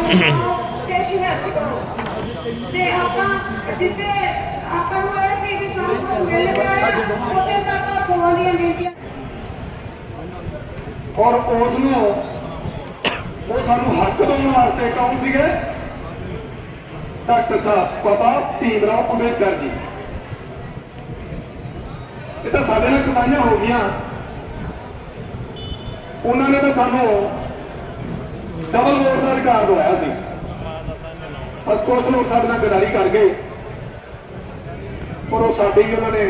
ਲਿਖਾਓ ਤੇ ਸੰਘਰਸ਼ ਕਰੋ ਤੇ ਆਪਾਂ ਜਿੱਤੇ ਆਪਾਂ ਨੂੰ ਇਹ ਸੀ ਵੀ ਸਾਨੂੰ ਕੁਝ ਮਿਲ ਗਿਆ ਹੈ, ਉੱਥੇ ਤਾਂ ਆਪਾਂ ਸੋਹਾਂ ਦੀਆਂ ਬੇਟੀਆਂ ਔਰ ਉਸ ਨੂੰ ਉਹ ਸਾਨੂੰ ਹੱਕ ਦੇਣ ਵਾਸਤੇ ਕੌਣ ਸੀਗੇ? ਡਾਕਟਰ ਸਾਹਿਬ ਬਾਬਾ ਭੀਮਰਾਵ ਅੰਬੇਦਕਰ ਜੀ। ਇਹ ਤਾਂ ਸਾਡੇ ਨਾਲ ਕਮਾਈਆਂ ਹੋ ਗਈਆਂ। ਉਹਨਾਂ ਨੇ ਤਾਂ ਸਾਨੂੰ ਡਬਲ ਵੋਟ ਦਾ ਅਧਿਕਾਰ ਦਵਾਇਆ ਸੀ। ਪਰ ਕੁਝ ਲੋਕ ਸਾਡੇ ਨਾਲ ਗਦਾਰੀ ਕਰ ਗਏ ਪਰ ਉਹ ਸਾਡੀ ਵੀ ਉਹਨਾਂ ਨੇ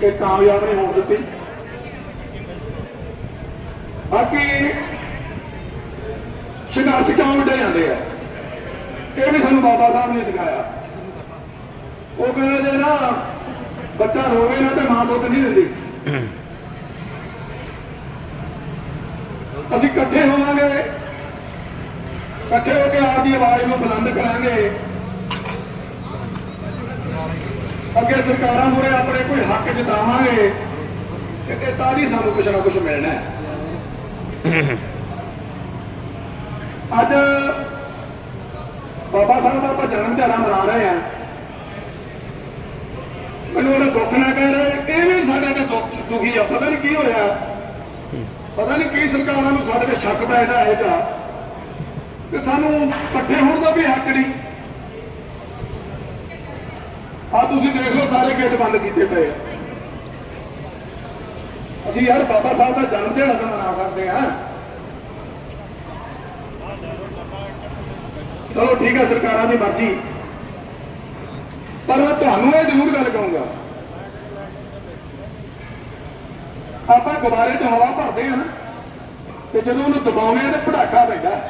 ਕਿ ਕਾਮਯਾਬ ਨਹੀਂ ਹੋਣ ਦਿੱਤੀ। ਬਾਕੀ ਸੰਘਰਸ਼ ਕਿਉਂ ਵੱਡੇ ਜਾਂਦੇ ਆ? ਇਹ ਵੀ ਸਾਨੂੰ ਬਾਬਾ ਸਾਹਿਬ ਨੇ ਸਿਖਾਇਆ। ਉਹ ਕਹਿੰਦੇ ਜੇ ਨਾ ਬੱਚਾ ਰੋਵੇ ਨਾ ਤੇ ਮਾਂ ਦੁੱਧ ਨਹੀਂ ਦਿੰਦੀ। ਅਸੀਂ ਇਕੱਠੇ ਹੋਵਾਂਗੇ। ਇਕੱਠੇ ਹੋ ਕੇ ਆਪਦੀ ਆਵਾਜ਼ ਨੂੰ ਬੁਲੰਦ ਕਰਾਂਗੇ। ਅੱਗੇ ਸਰਕਾਰਾਂ ਮੂਹਰੇ ਆਪਣੇ ਕੋਈ ਹੱਕ ਜਤਾਵਾਂਗੇ, ਤੇ ਤਾਂ ਹੀ ਸਾਨੂੰ ਕੁਛ ਨਾ ਕੁਛ ਮਿਲਣਾ ਹੈ। ਅੱਜ ਬਾਬਾ ਸਾਹਿਬ ਦਾ ਆਪਾਂ ਜਨਮ ਦਿਹਾੜਾ ਮਨਾ ਰਹੇ ਆ ਮੈਨੂੰ ਉਹਨੇ ਦੁੱਖ ਨਾ ਕਹਿ ਰਹੇ, ਇਹ ਵੀ ਸਾਡੇ ਤੇ ਦੁੱਖ, ਦੁਖੀ ਆ। ਪਤਾ ਨਹੀਂ ਕੀ ਹੋਇਆ। ਪਤਾ ਨਹੀਂ ਕੀ ਸਰਕਾਰਾਂ ਨੂੰ ਸਾਡੇ ਤੇ ਸ਼ੱਕ ਪੈਦਾ ਹੈ ਜਾਂ ਕਿ ਸਾਨੂੰ ਇਕੱਠੇ ਹੋਣ ਦਾ ਵੀ ਹੱਕ ਨਹੀਂ। ਆ ਤੁਸੀਂ ਦੇਖ ਲਓ, ਸਾਰੇ ਗੇਟ ਬੰਦ ਕੀਤੇ ਪਏ ਆ। ਅਸੀਂ ਯਾਰ ਬਾਬਾ ਸਾਹਿਬ ਦਾ ਜਨਮ ਦਿਹਾੜਾ ਮਨਾ ਸਕਦੇ ਹਾਂ ਚਲੋ ਠੀਕ ਹੈ ਸਰਕਾਰਾਂ ਦੀ ਮਰਜ਼ੀ। ਪਰ ਮੈਂ ਤੁਹਾਨੂੰ ਇਹ ਜ਼ਰੂਰ ਗੱਲ ਕਹੂੰਗਾ। ਆਪਾਂ ਗੁਬਾਰੇ 'ਚ ਹਵਾ ਭਰਦੇ ਆ ਨਾ, ਤੇ ਜਦੋਂ ਉਹਨੂੰ ਦਬਾਉਂਦੇ ਆ ਤੇ ਪੜਾਕਾ ਪੈਂਦਾ।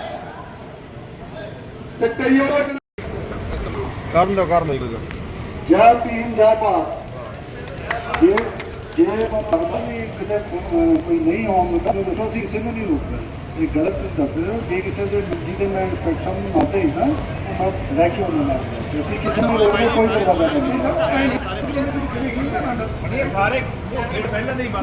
ਤੇ ਕਈ ਵਾਰ ਕਰਨ ਦੋ ਕਰਨ ਦੋ ਕੋਈ ਜੈ ਭੀਮ, ਜੈ ਭਾਰਤ। ਜੇ ਜੇ ਮੈਂ ਲੱਗਦਾ ਵੀ ਕਿਤੇ ਕੋਈ ਨਹੀਂ ਆਉਂਦਾ ਤਾਂ ਦੱਸੋ ਅਸੀਂ ਕਿਸੇ ਨੂੰ ਨਹੀਂ ਰੋਕਦੇ। ਇਹ ਗਲਤ ਦੱਸ ਰਹੇ ਹੋ, ਜੇ ਕਿਸੇ ਦੇ ਮੰਜੀ ਤੇ ਮੈਂ ਇੰਸਪੈਕਸ਼ਨ ਨੂੰ ਨਾ ਭੇਜਦਾ ਰਹਿ ਕੇ ਉਹਨਾਂ ਨਾਲ ਅਸੀਂ ਕਿਸੇ ਨੂੰ ਰੋਕਦੇ ਕੋਈ ਪਰਵਾਹ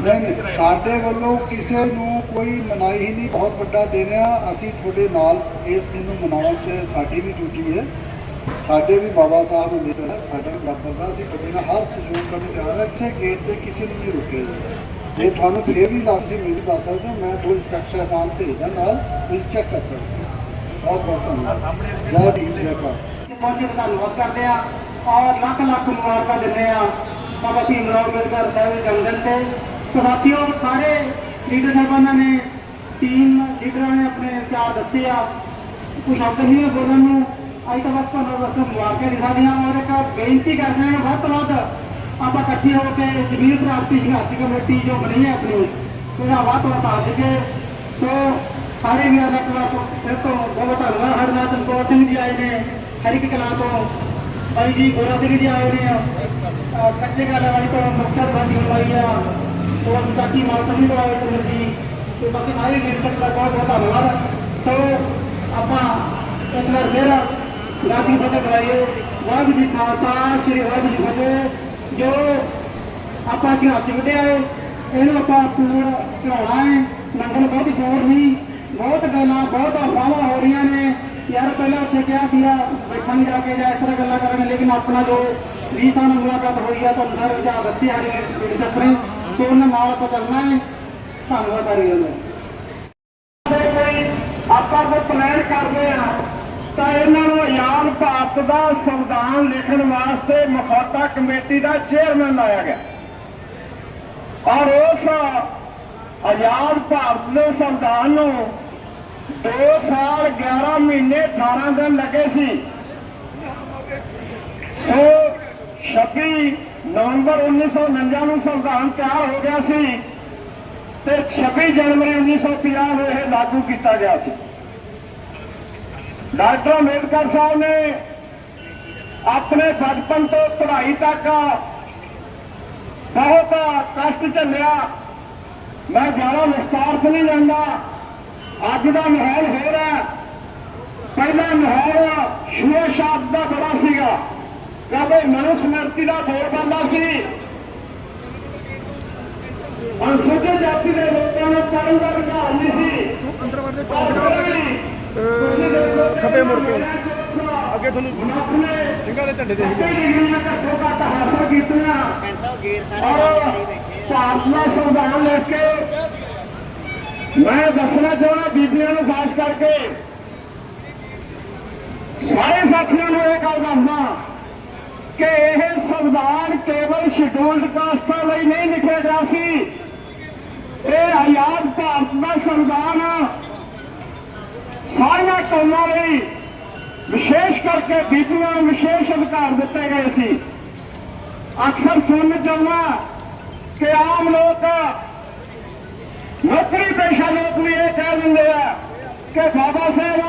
ਨਹੀਂ ਨਹੀਂ ਨਹੀਂ ਸਾਡੇ ਵੱਲੋਂ ਕਿਸੇ ਨੂੰ ਕੋਈ ਮਨਾਹੀ ਹੀ ਨਹੀਂ ਬਹੁਤ ਵੱਡਾ ਦਿਨ ਆ। ਅਸੀਂ ਤੁਹਾਡੇ ਨਾਲ ਇਸ ਦਿਨ ਨੂੰ ਮਨਾਉਣ 'ਚ ਸਾਡੀ ਵੀ ਡਿਊਟੀ ਹੈ। ਸਾਡੇ ਵੀ ਬਾਬਾ ਸਾਹਿਬ ਹੁੰਦੇ ਨੇ ਸਾਡਾ ਵੀ ਬਾਬਾ ਸਾਹਿਬ। ਅਸੀਂ ਤੁਹਾਡੇ ਨਾਲ ਹਰ ਸਹਿਯੋਗ ਕਰਨ ਜਾ ਰਹੇ ਇੱਥੇ ਗੇਟ ਤੇ ਕਿਸੇ ਨੂੰ ਨਹੀਂ ਰੁਕੇ ਜੇ। ਤੁਹਾਨੂੰ ਫਿਰ ਵੀ ਲੱਗਦੀ ਮੈਨੂੰ ਦੱਸ ਸਕਦੇ ਮੈਂ ਦੋ ਇੰਸਪੈਕਟਰ ਸਾਹਿਬਾਨ ਭੇਜਦਾ ਨਾਲ ਤੁਸੀਂ ਚੈੱਕ ਕਰ ਸਕਦੇ। ਬਹੁਤ ਬਹੁਤ ਧੰਨਵਾਦ। ਜੈ ਜੈ ਪਹੁੰਚੇ ਦਾ ਧੰਨਵਾਦ। ਕਰਦੇ ਆ ਔਰ ਲੱਖ ਲੱਖ ਮੁਬਾਰਕਾਂ ਦਿੰਦੇ ਆ ਬਾਬਾ ਭੀਮ ਰਾਓ ਅੰਬੇਦਕਰ ਸਾਹਿਬ ਦੇ ਜਨਮ ਦਿਨ ਤੇ। ਸੋ ਸਾਥੀਓ ਸਾਰੇ ਲੀਡਰ ਸਾਹਿਬਾਨਾਂ ਨੇ ਟੀਮ ਲੀਡਰਾਂ ਨੇ ਆਪਣੇ ਵਿਚਾਰ ਦੱਸੇ ਆ। ਕੁਝ ਸ਼ਬਦ ਨਹੀਂ ਹੈ ਬੋਲਣ ਨੂੰ। ਅੱਜ ਤਾਂ ਬਸ ਤੁਹਾਨੂੰ ਬਸ ਮੁਬਾਰਕਾਂ ਦਿਖਾ ਦਿਆਂ। ਔਰ ਇੱਕ ਬੇਨਤੀ ਕਰਦੇ ਹਾਂ ਵੱਧ ਤੋਂ ਵੱਧ ਆਪਾਂ ਇਕੱਠੇ ਹੋ ਕੇ ਜ਼ਮੀਨ ਪ੍ਰਾਪਤੀ ਸੰਘਰਸ਼ ਕਮੇਟੀ ਜੋ ਬਣੀ ਹੈ ਆਪਣੀ ਉਹਦਾ ਵੱਧ ਤੋਂ ਵੱਧ ਸਾਥ ਦਿੱਤੇ। ਸੋ ਸਾਰੇ ਵੀਰਾਂ ਦਾ ਪੂਰਾ ਫਿਰ ਤੋਂ ਬਹੁਤ ਧੰਨਵਾਦ ਹਰਨਾਥ ਚਮਕੌਰ ਸਿੰਘ ਜੀ ਆਏ ਨੇ ਹਰਿਕ ਕਲਾਂ ਤੋਂ ਭਾਈ ਜੀ ਗੋਰਾ ਸਿੰਘ ਜੀ ਆਏ ਨੇ ਅਹ ਕੱਚੇ ਕਾਲਾ ਵਾਲੀ ਤੋਂ ਮੁਖਤਰ ਬੰਦੀ ਹੋਈ ਆ ਤੋਂ ਸਾਡੀ ਮਾਤਾ ਜੀ ਤੋਂ ਜੀ ਤੇ ਬਾਕੀ ਸਾਰੇ ਲੀਡਰ ਦਾ ਬਹੁਤ ਬਹੁਤ ਧੰਨਵਾਦ ਸੋ ਆਪਾਂ ਇੱਕ ਵਾਹਿਗੁਰੂ ਜੀ ਖਾਲਸਾ ਸ੍ਰੀ ਵਾਹਿਗੁਰੂ ਜੀ ਫਤਿਹ ਜੋ ਆਪਾਂ ਅਸੀਂ ਵਧਿਆ ਹੈ ਇਹਨੂੰ ਆਪਾਂ ਪੂਰ ਚੜਾਉਣਾ ਹੈ ਨੰਗਲ ਬਹੁਤ ਜ਼ੋਰ ਨਹੀਂ ਬਹੁਤ ਗੱਲਾਂ, ਬਹੁਤ ਅਫਵਾਹਾਂ ਹੋ ਰਹੀਆਂ ਨੇ। ਯਾਰ, ਪਹਿਲਾਂ ਉੱਥੇ ਕਿਹਾ ਸੀਗਾ ਬੈਠਾਂਗੇ ਜਾ ਕੇ ਜਾਂ ਇਸ ਤਰ੍ਹਾਂ ਗੱਲਾਂ ਕਰਾਂਗੇ ਲੇਕਿਨ ਆਪਣਾ ਜੋ 20 ਸਾਲ ਮੁਲਾਕਾਤ ਹੋਈ ਆ, ਤੁਹਾਨੂੰ ਸਾਰੇ ਵਿਚਾਰ ਦੱਸੇ ਸਾਡੇ ਲੀਡਰਸ਼ਿਪ ਨੇ ਸੋ ਉਹਨਾਂ ਨਾਲ ਆਪਾਂ ਚੱਲਣਾ ਹੈ। ਧੰਨਵਾਦ ਸਾਰਿਆਂ ਦਾ ਆਪਾਂ ਕੋ ਪਲਾਨ ਕਰਦੇ ਆ, ਤਾਂ ਇਹਨਾਂ ਨੂੰ ਆਜ਼ਾਦ ਭਾਰਤ ਦਾ ਸੰਵਿਧਾਨ ਲਿਖਣ ਵਾਸਤੇ ਮਖੌਟਾ ਕਮੇਟੀ ਦਾ ਚੇਅਰਮੈਨ ਲਾਇਆ ਗਿਆ। ਔਰ ਉਸ ਆਜ਼ਾਦ ਭਾਰਤ ਦੇ ਸੰਵਿਧਾਨ ਨੂੰ 2 ਸਾਲ 11 ਮਹੀਨੇ 18 ਦਿਨ ਲੱਗੇ ਸੀ। ਸੋ 26 ਨਵੰਬਰ 1949 ਨੂੰ ਸੰਵਿਧਾਨ ਤਿਆਰ ਹੋ ਗਿਆ ਸੀ ਤੇ 26 ਜਨਵਰੀ 1950 ਨੂੰ ਇਹ ਲਾਗੂ ਕੀਤਾ ਗਿਆ ਸੀ। ਡਾਕਟਰ ਅੰਬੇਡਕਰ ਸਾਹਿਬ ਨੇ ਆਪਣੇ ਬਚਪਨ ਤੋਂ ਪੜ੍ਹਾਈ ਤੱਕ ਬਹੁਤ ਕਸ਼ਟ ਝੱਲਿਆ। ਮੈਂ ਜ਼ਿਆਦਾ ਵਿਸਤਾਰ ਨਹੀਂ ਲੈਂਦਾ ਅੱਜ ਦਾ ਮਾਹੌਲ ਹੋਰ ਹੈ। ਪਹਿਲਾ ਮਾਹੌਲ ਸ਼ੂਰ ਸ਼ਾਦ ਦਾ ਬੜਾ ਸੀਗਾ। ਕਹਿੰਦੇ ਮਨੁ ਸਮਰਤੀ ਦਾ ਬੋਲਬਾਲਾ ਸੀ। ਅਨੁਸੂਚਿਤ ਜਾਤੀ ਦੇ ਲੋਕਾਂ ਨੂੰ ਪੜ੍ਹਨ ਦਾ ਅਧਿਕਾਰ ਨਹੀਂ ਸੀ। ਅੰਦਰ ਵੜਦੇ ਖੱਬੇ ਖੱਬੇ ਮੁੜ ਕੇ। ਅੱਗੇ ਤੁਹਾਨੂੰ ਸਿੰਘਾਂ ਦੇ ਝੰਡੇ ਦੇਖ। ਡਿਗਰੀਆਂ ਘੱਟੋ ਘੱਟ ਹਾਸਲ ਕੀਤੀਆਂ। ਪੈਸਾ ਗੇਰ ਸਾਰੇ ਬੰਦ ਕਰੀ ਬੈਠੇ ਆ। ਭਾਰਤ ਦਾ ਸੰਵਿਧਾਨ ਲੈ ਕੇ ਮੈਂ ਦੱਸਣਾ ਚਾਹੁੰਦਾ ਬੀਬੀਆਂ ਨੂੰ ਖਾਸ ਕਰਕੇ। ਸਾਰੇ ਸਾਥੀਆਂ ਨੂੰ ਇਹ ਗੱਲ ਦੱਸਦਾ ਕਿ ਇਹ ਸੰਵਿਧਾਨ ਕੇਵਲ ਸ਼ਡਿਊਲਡ ਕਾਸਟਾਂ ਲਈ ਨਹੀਂ ਲਿਖਿਆ ਗਿਆ ਸੀ। ਇਹ ਆਜ਼ਾਦ ਭਾਰਤ ਦਾ ਸੰਵਿਧਾਨ ਸਾਰੀਆਂ ਕੌਮਾਂ ਲਈ ਵਿਸ਼ੇਸ਼ ਕਰਕੇ ਬੀਬੀਆਂ ਨੂੰ ਵਿਸ਼ੇਸ਼ ਅਧਿਕਾਰ ਦਿੱਤੇ ਗਏ ਸੀ। ਅਕਸਰ ਸੁਣਨ ਚਾਹੁੰਦਾ ਕਿ ਆਮ ਲੋਕ ਨੌਕਰੀ ਪੇਸ਼ਾ ਲੋਕ ਵੀ ਇਹ ਕਹਿ ਦਿੰਦੇ ਆ ਕਿ ਬਾਬਾ ਸਾਹਿਬ,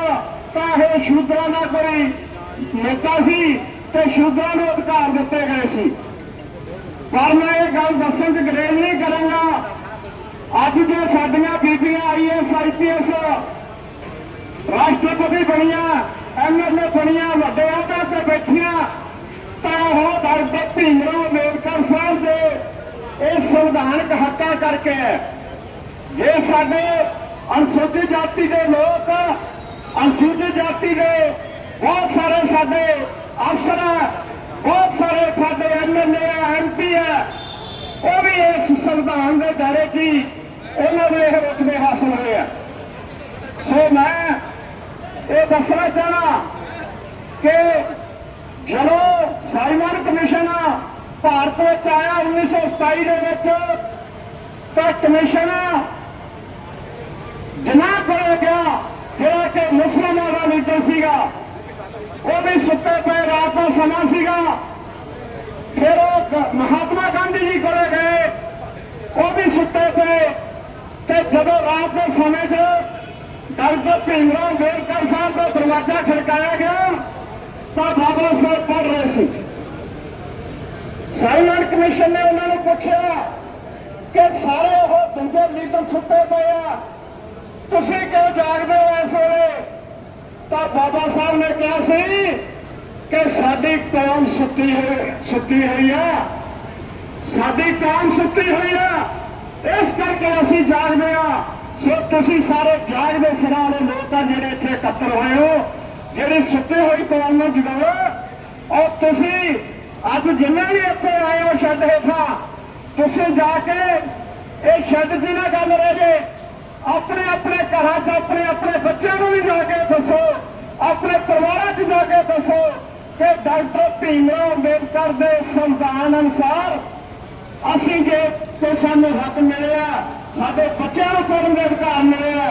ਤਾਂ ਇਹ ਸ਼ੂਦਰਾਂ ਦਾ ਕੋਈ ਨੇਤਾ ਸੀ ਤੇ ਸ਼ੂਦਰਾਂ ਨੂੰ ਅਧਿਕਾਰ ਦਿੱਤੇ ਗਏ ਸੀ। ਪਰ ਮੈਂ ਇਹ ਗੱਲ ਦੱਸਣ ਚ ਗਰੇਲ ਨਹੀਂ ਕਰਾਂਗਾ। ਅੱਜ ਜੇ ਸਾਡੀਆਂ ਬੀਬੀਆਂ ਆਈਐਸ ਆਈਪੀਐਸ ਰਾਸ਼ਟਰਪਤੀ ਬਣੀਆਂ ਐਮਐਲਏ ਬਣੀਆਂ, ਵੱਡੇ ਅਹੁਦਿਆਂ ਤੇ ਬੈਠੀਆਂ, ਤਾਂ ਉਹ ਡਾਕਟਰ ਭੀਮਰਾਓ ਅੰਬੇਦਕਰ ਸਾਹਿਬ ਦੇ ਇਹ ਸੰਵਿਧਾਨਕ ਹੱਕਾਂ ਕਰਕੇ ਹੈ ਜੇ ਸਾਡੇ ਅਨੁਸੂਚਿਤ ਜਾਤੀ ਦੇ ਲੋਕ ਅਨੁਸੂਚਿਤ ਜਾਤੀ ਦੇ ਬਹੁਤ ਸਾਰੇ ਸਾਡੇ ਅਫਸਰ ਬਹੁਤ ਸਾਰੇ ਸਾਡੇ ਐਮਐਲਏ ਆ ਐਮਪੀ ਆ, ਉਹ ਵੀ ਇਸ ਸੰਵਿਧਾਨ ਦੇ ਦਾਇਰੇ 'ਚ ਹੀ ਉਹਨਾਂ ਨੂੰ ਇਹ ਰੁਤਬੇ ਹਾਸਲ ਹੋਏ ਆ। ਸੋ ਮੈਂ ਇਹ ਦੱਸਣਾ ਚਾਹਣਾ ਕਿ ਜਦੋਂ ਸਾਈਮਨ ਕਮਿਸ਼ਨ ਭਾਰਤ ਵਿੱਚ ਆਇਆ 1927 ਦੇ ਵਿੱਚ, ਤਾਂ ਕਮਿਸ਼ਨ ਜਨਾਹ ਕੋਲੇ ਗਿਆ, ਜਿਹੜਾ ਕਿ ਮੁਸਲਮਾਨਾਂ ਦਾ ਲੀਡਰ ਸੀਗਾ, ਉਹ ਵੀ ਸੁੱਤੇ ਪਏ ਰਾਤ ਦਾ ਸਮਾਂ ਸੀਗਾ। ਫਿਰ ਉਹ ਮਹਾਤਮਾ ਗਾਂਧੀ ਜੀ ਕੋਲੇ ਗਏ, ਉਹ ਵੀ ਸੁੱਤੇ ਪਏ। ਤੇ ਜਦੋਂ ਰਾਤ ਦੇ ਸਮੇਂ 'ਚ ਡਾਕਟਰ ਭੀਮਰਾਓ ਅੰਬੇਦਕਰ ਸਾਹਿਬ ਦਾ ਦਰਵਾਜ਼ਾ ਖੜਕਾਇਆ ਗਿਆ, ਤਾਂ ਬਾਬਾ ਸਾਹਿਬ ਪੜ ਰਹੇ ਸੀ। ਸਾਈਮਨ ਕਮਿਸ਼ਨ ਨੇ ਉਹਨਾਂ ਨੂੰ ਪੁੱਛਿਆ ਕਿ ਸਾਰੇ ਉਹ ਦੂਜੇ ਲੀਡਰ ਸੁੱਤੇ ਪਏ ਆ ਤੁਸੀਂ ਕਿਉਂ ਜਾਗਦੇ ਹੋ ਇਸ ਵੇਲੇ? ਤਾਂ ਬਾਬਾ ਸਾਹਿਬ ਨੇ ਕਿਹਾ ਸੀ ਕਿ ਸਾਡੀ ਕੌਮ ਸੁੱਤੀ ਹੋਈ ਸੁੱਤੀ ਹੋਈ ਆ। ਸਾਡੀ ਕੌਮ ਸੁੱਤੀ ਹੋਈ ਆ। ਇਸ ਕਰਕੇ ਅਸੀਂ ਜਾਗਦੇ ਆ। ਸੋ ਤੁਸੀਂ ਸਾਰੇ ਜਾਗਦੇ ਸਿਰਾਂ ਵਾਲੇ ਲੋਕ ਆ ਜਿਹੜੇ ਇੱਥੇ ਇਕੱਤਰ ਹੋਏ ਹੋ। ਜਿਹੜੀ ਸੁੱਤੀ ਹੋਈ ਕੌਮ ਨੂੰ ਜਗਾਓ। ਔਰ ਤੁਸੀਂ ਅੱਜ ਜਿੰਨੇ ਵੀ ਇੱਥੇ ਆਏ ਹੋ ਛੱਡ ਹੇਠਾਂ, ਤੁਸੀਂ ਜਾ ਕੇ ਇਹ ਛੱਡ ਦੀ ਨਾ ਗੱਲ ਰਹਿ ਜੇ। ਆਪਣੇ ਆਪਣੇ ਘਰਾਂ 'ਚ, ਆਪਣੇ ਆਪਣੇ ਬੱਚਿਆਂ ਨੂੰ ਵੀ ਜਾ ਕੇ ਦੱਸੋ, ਆਪਣੇ ਪਰਿਵਾਰਾਂ 'ਚ ਜਾ ਕੇ ਦੱਸੋ ਕਿ ਡਾਕਟਰ ਭੀਮਰਾਓ ਅੰਬੇਦਕਰ ਦੇ ਸੰਵਿਧਾਨ ਅਨੁਸਾਰ ਅਸੀਂ ਜੇ ਕੋਈ ਸਾਨੂੰ ਹੱਕ ਮਿਲਿਆ, ਸਾਡੇ ਬੱਚਿਆਂ ਨੂੰ ਪੜ੍ਹਨ ਦੇ ਅਧਿਕਾਰ ਮਿਲਿਆ,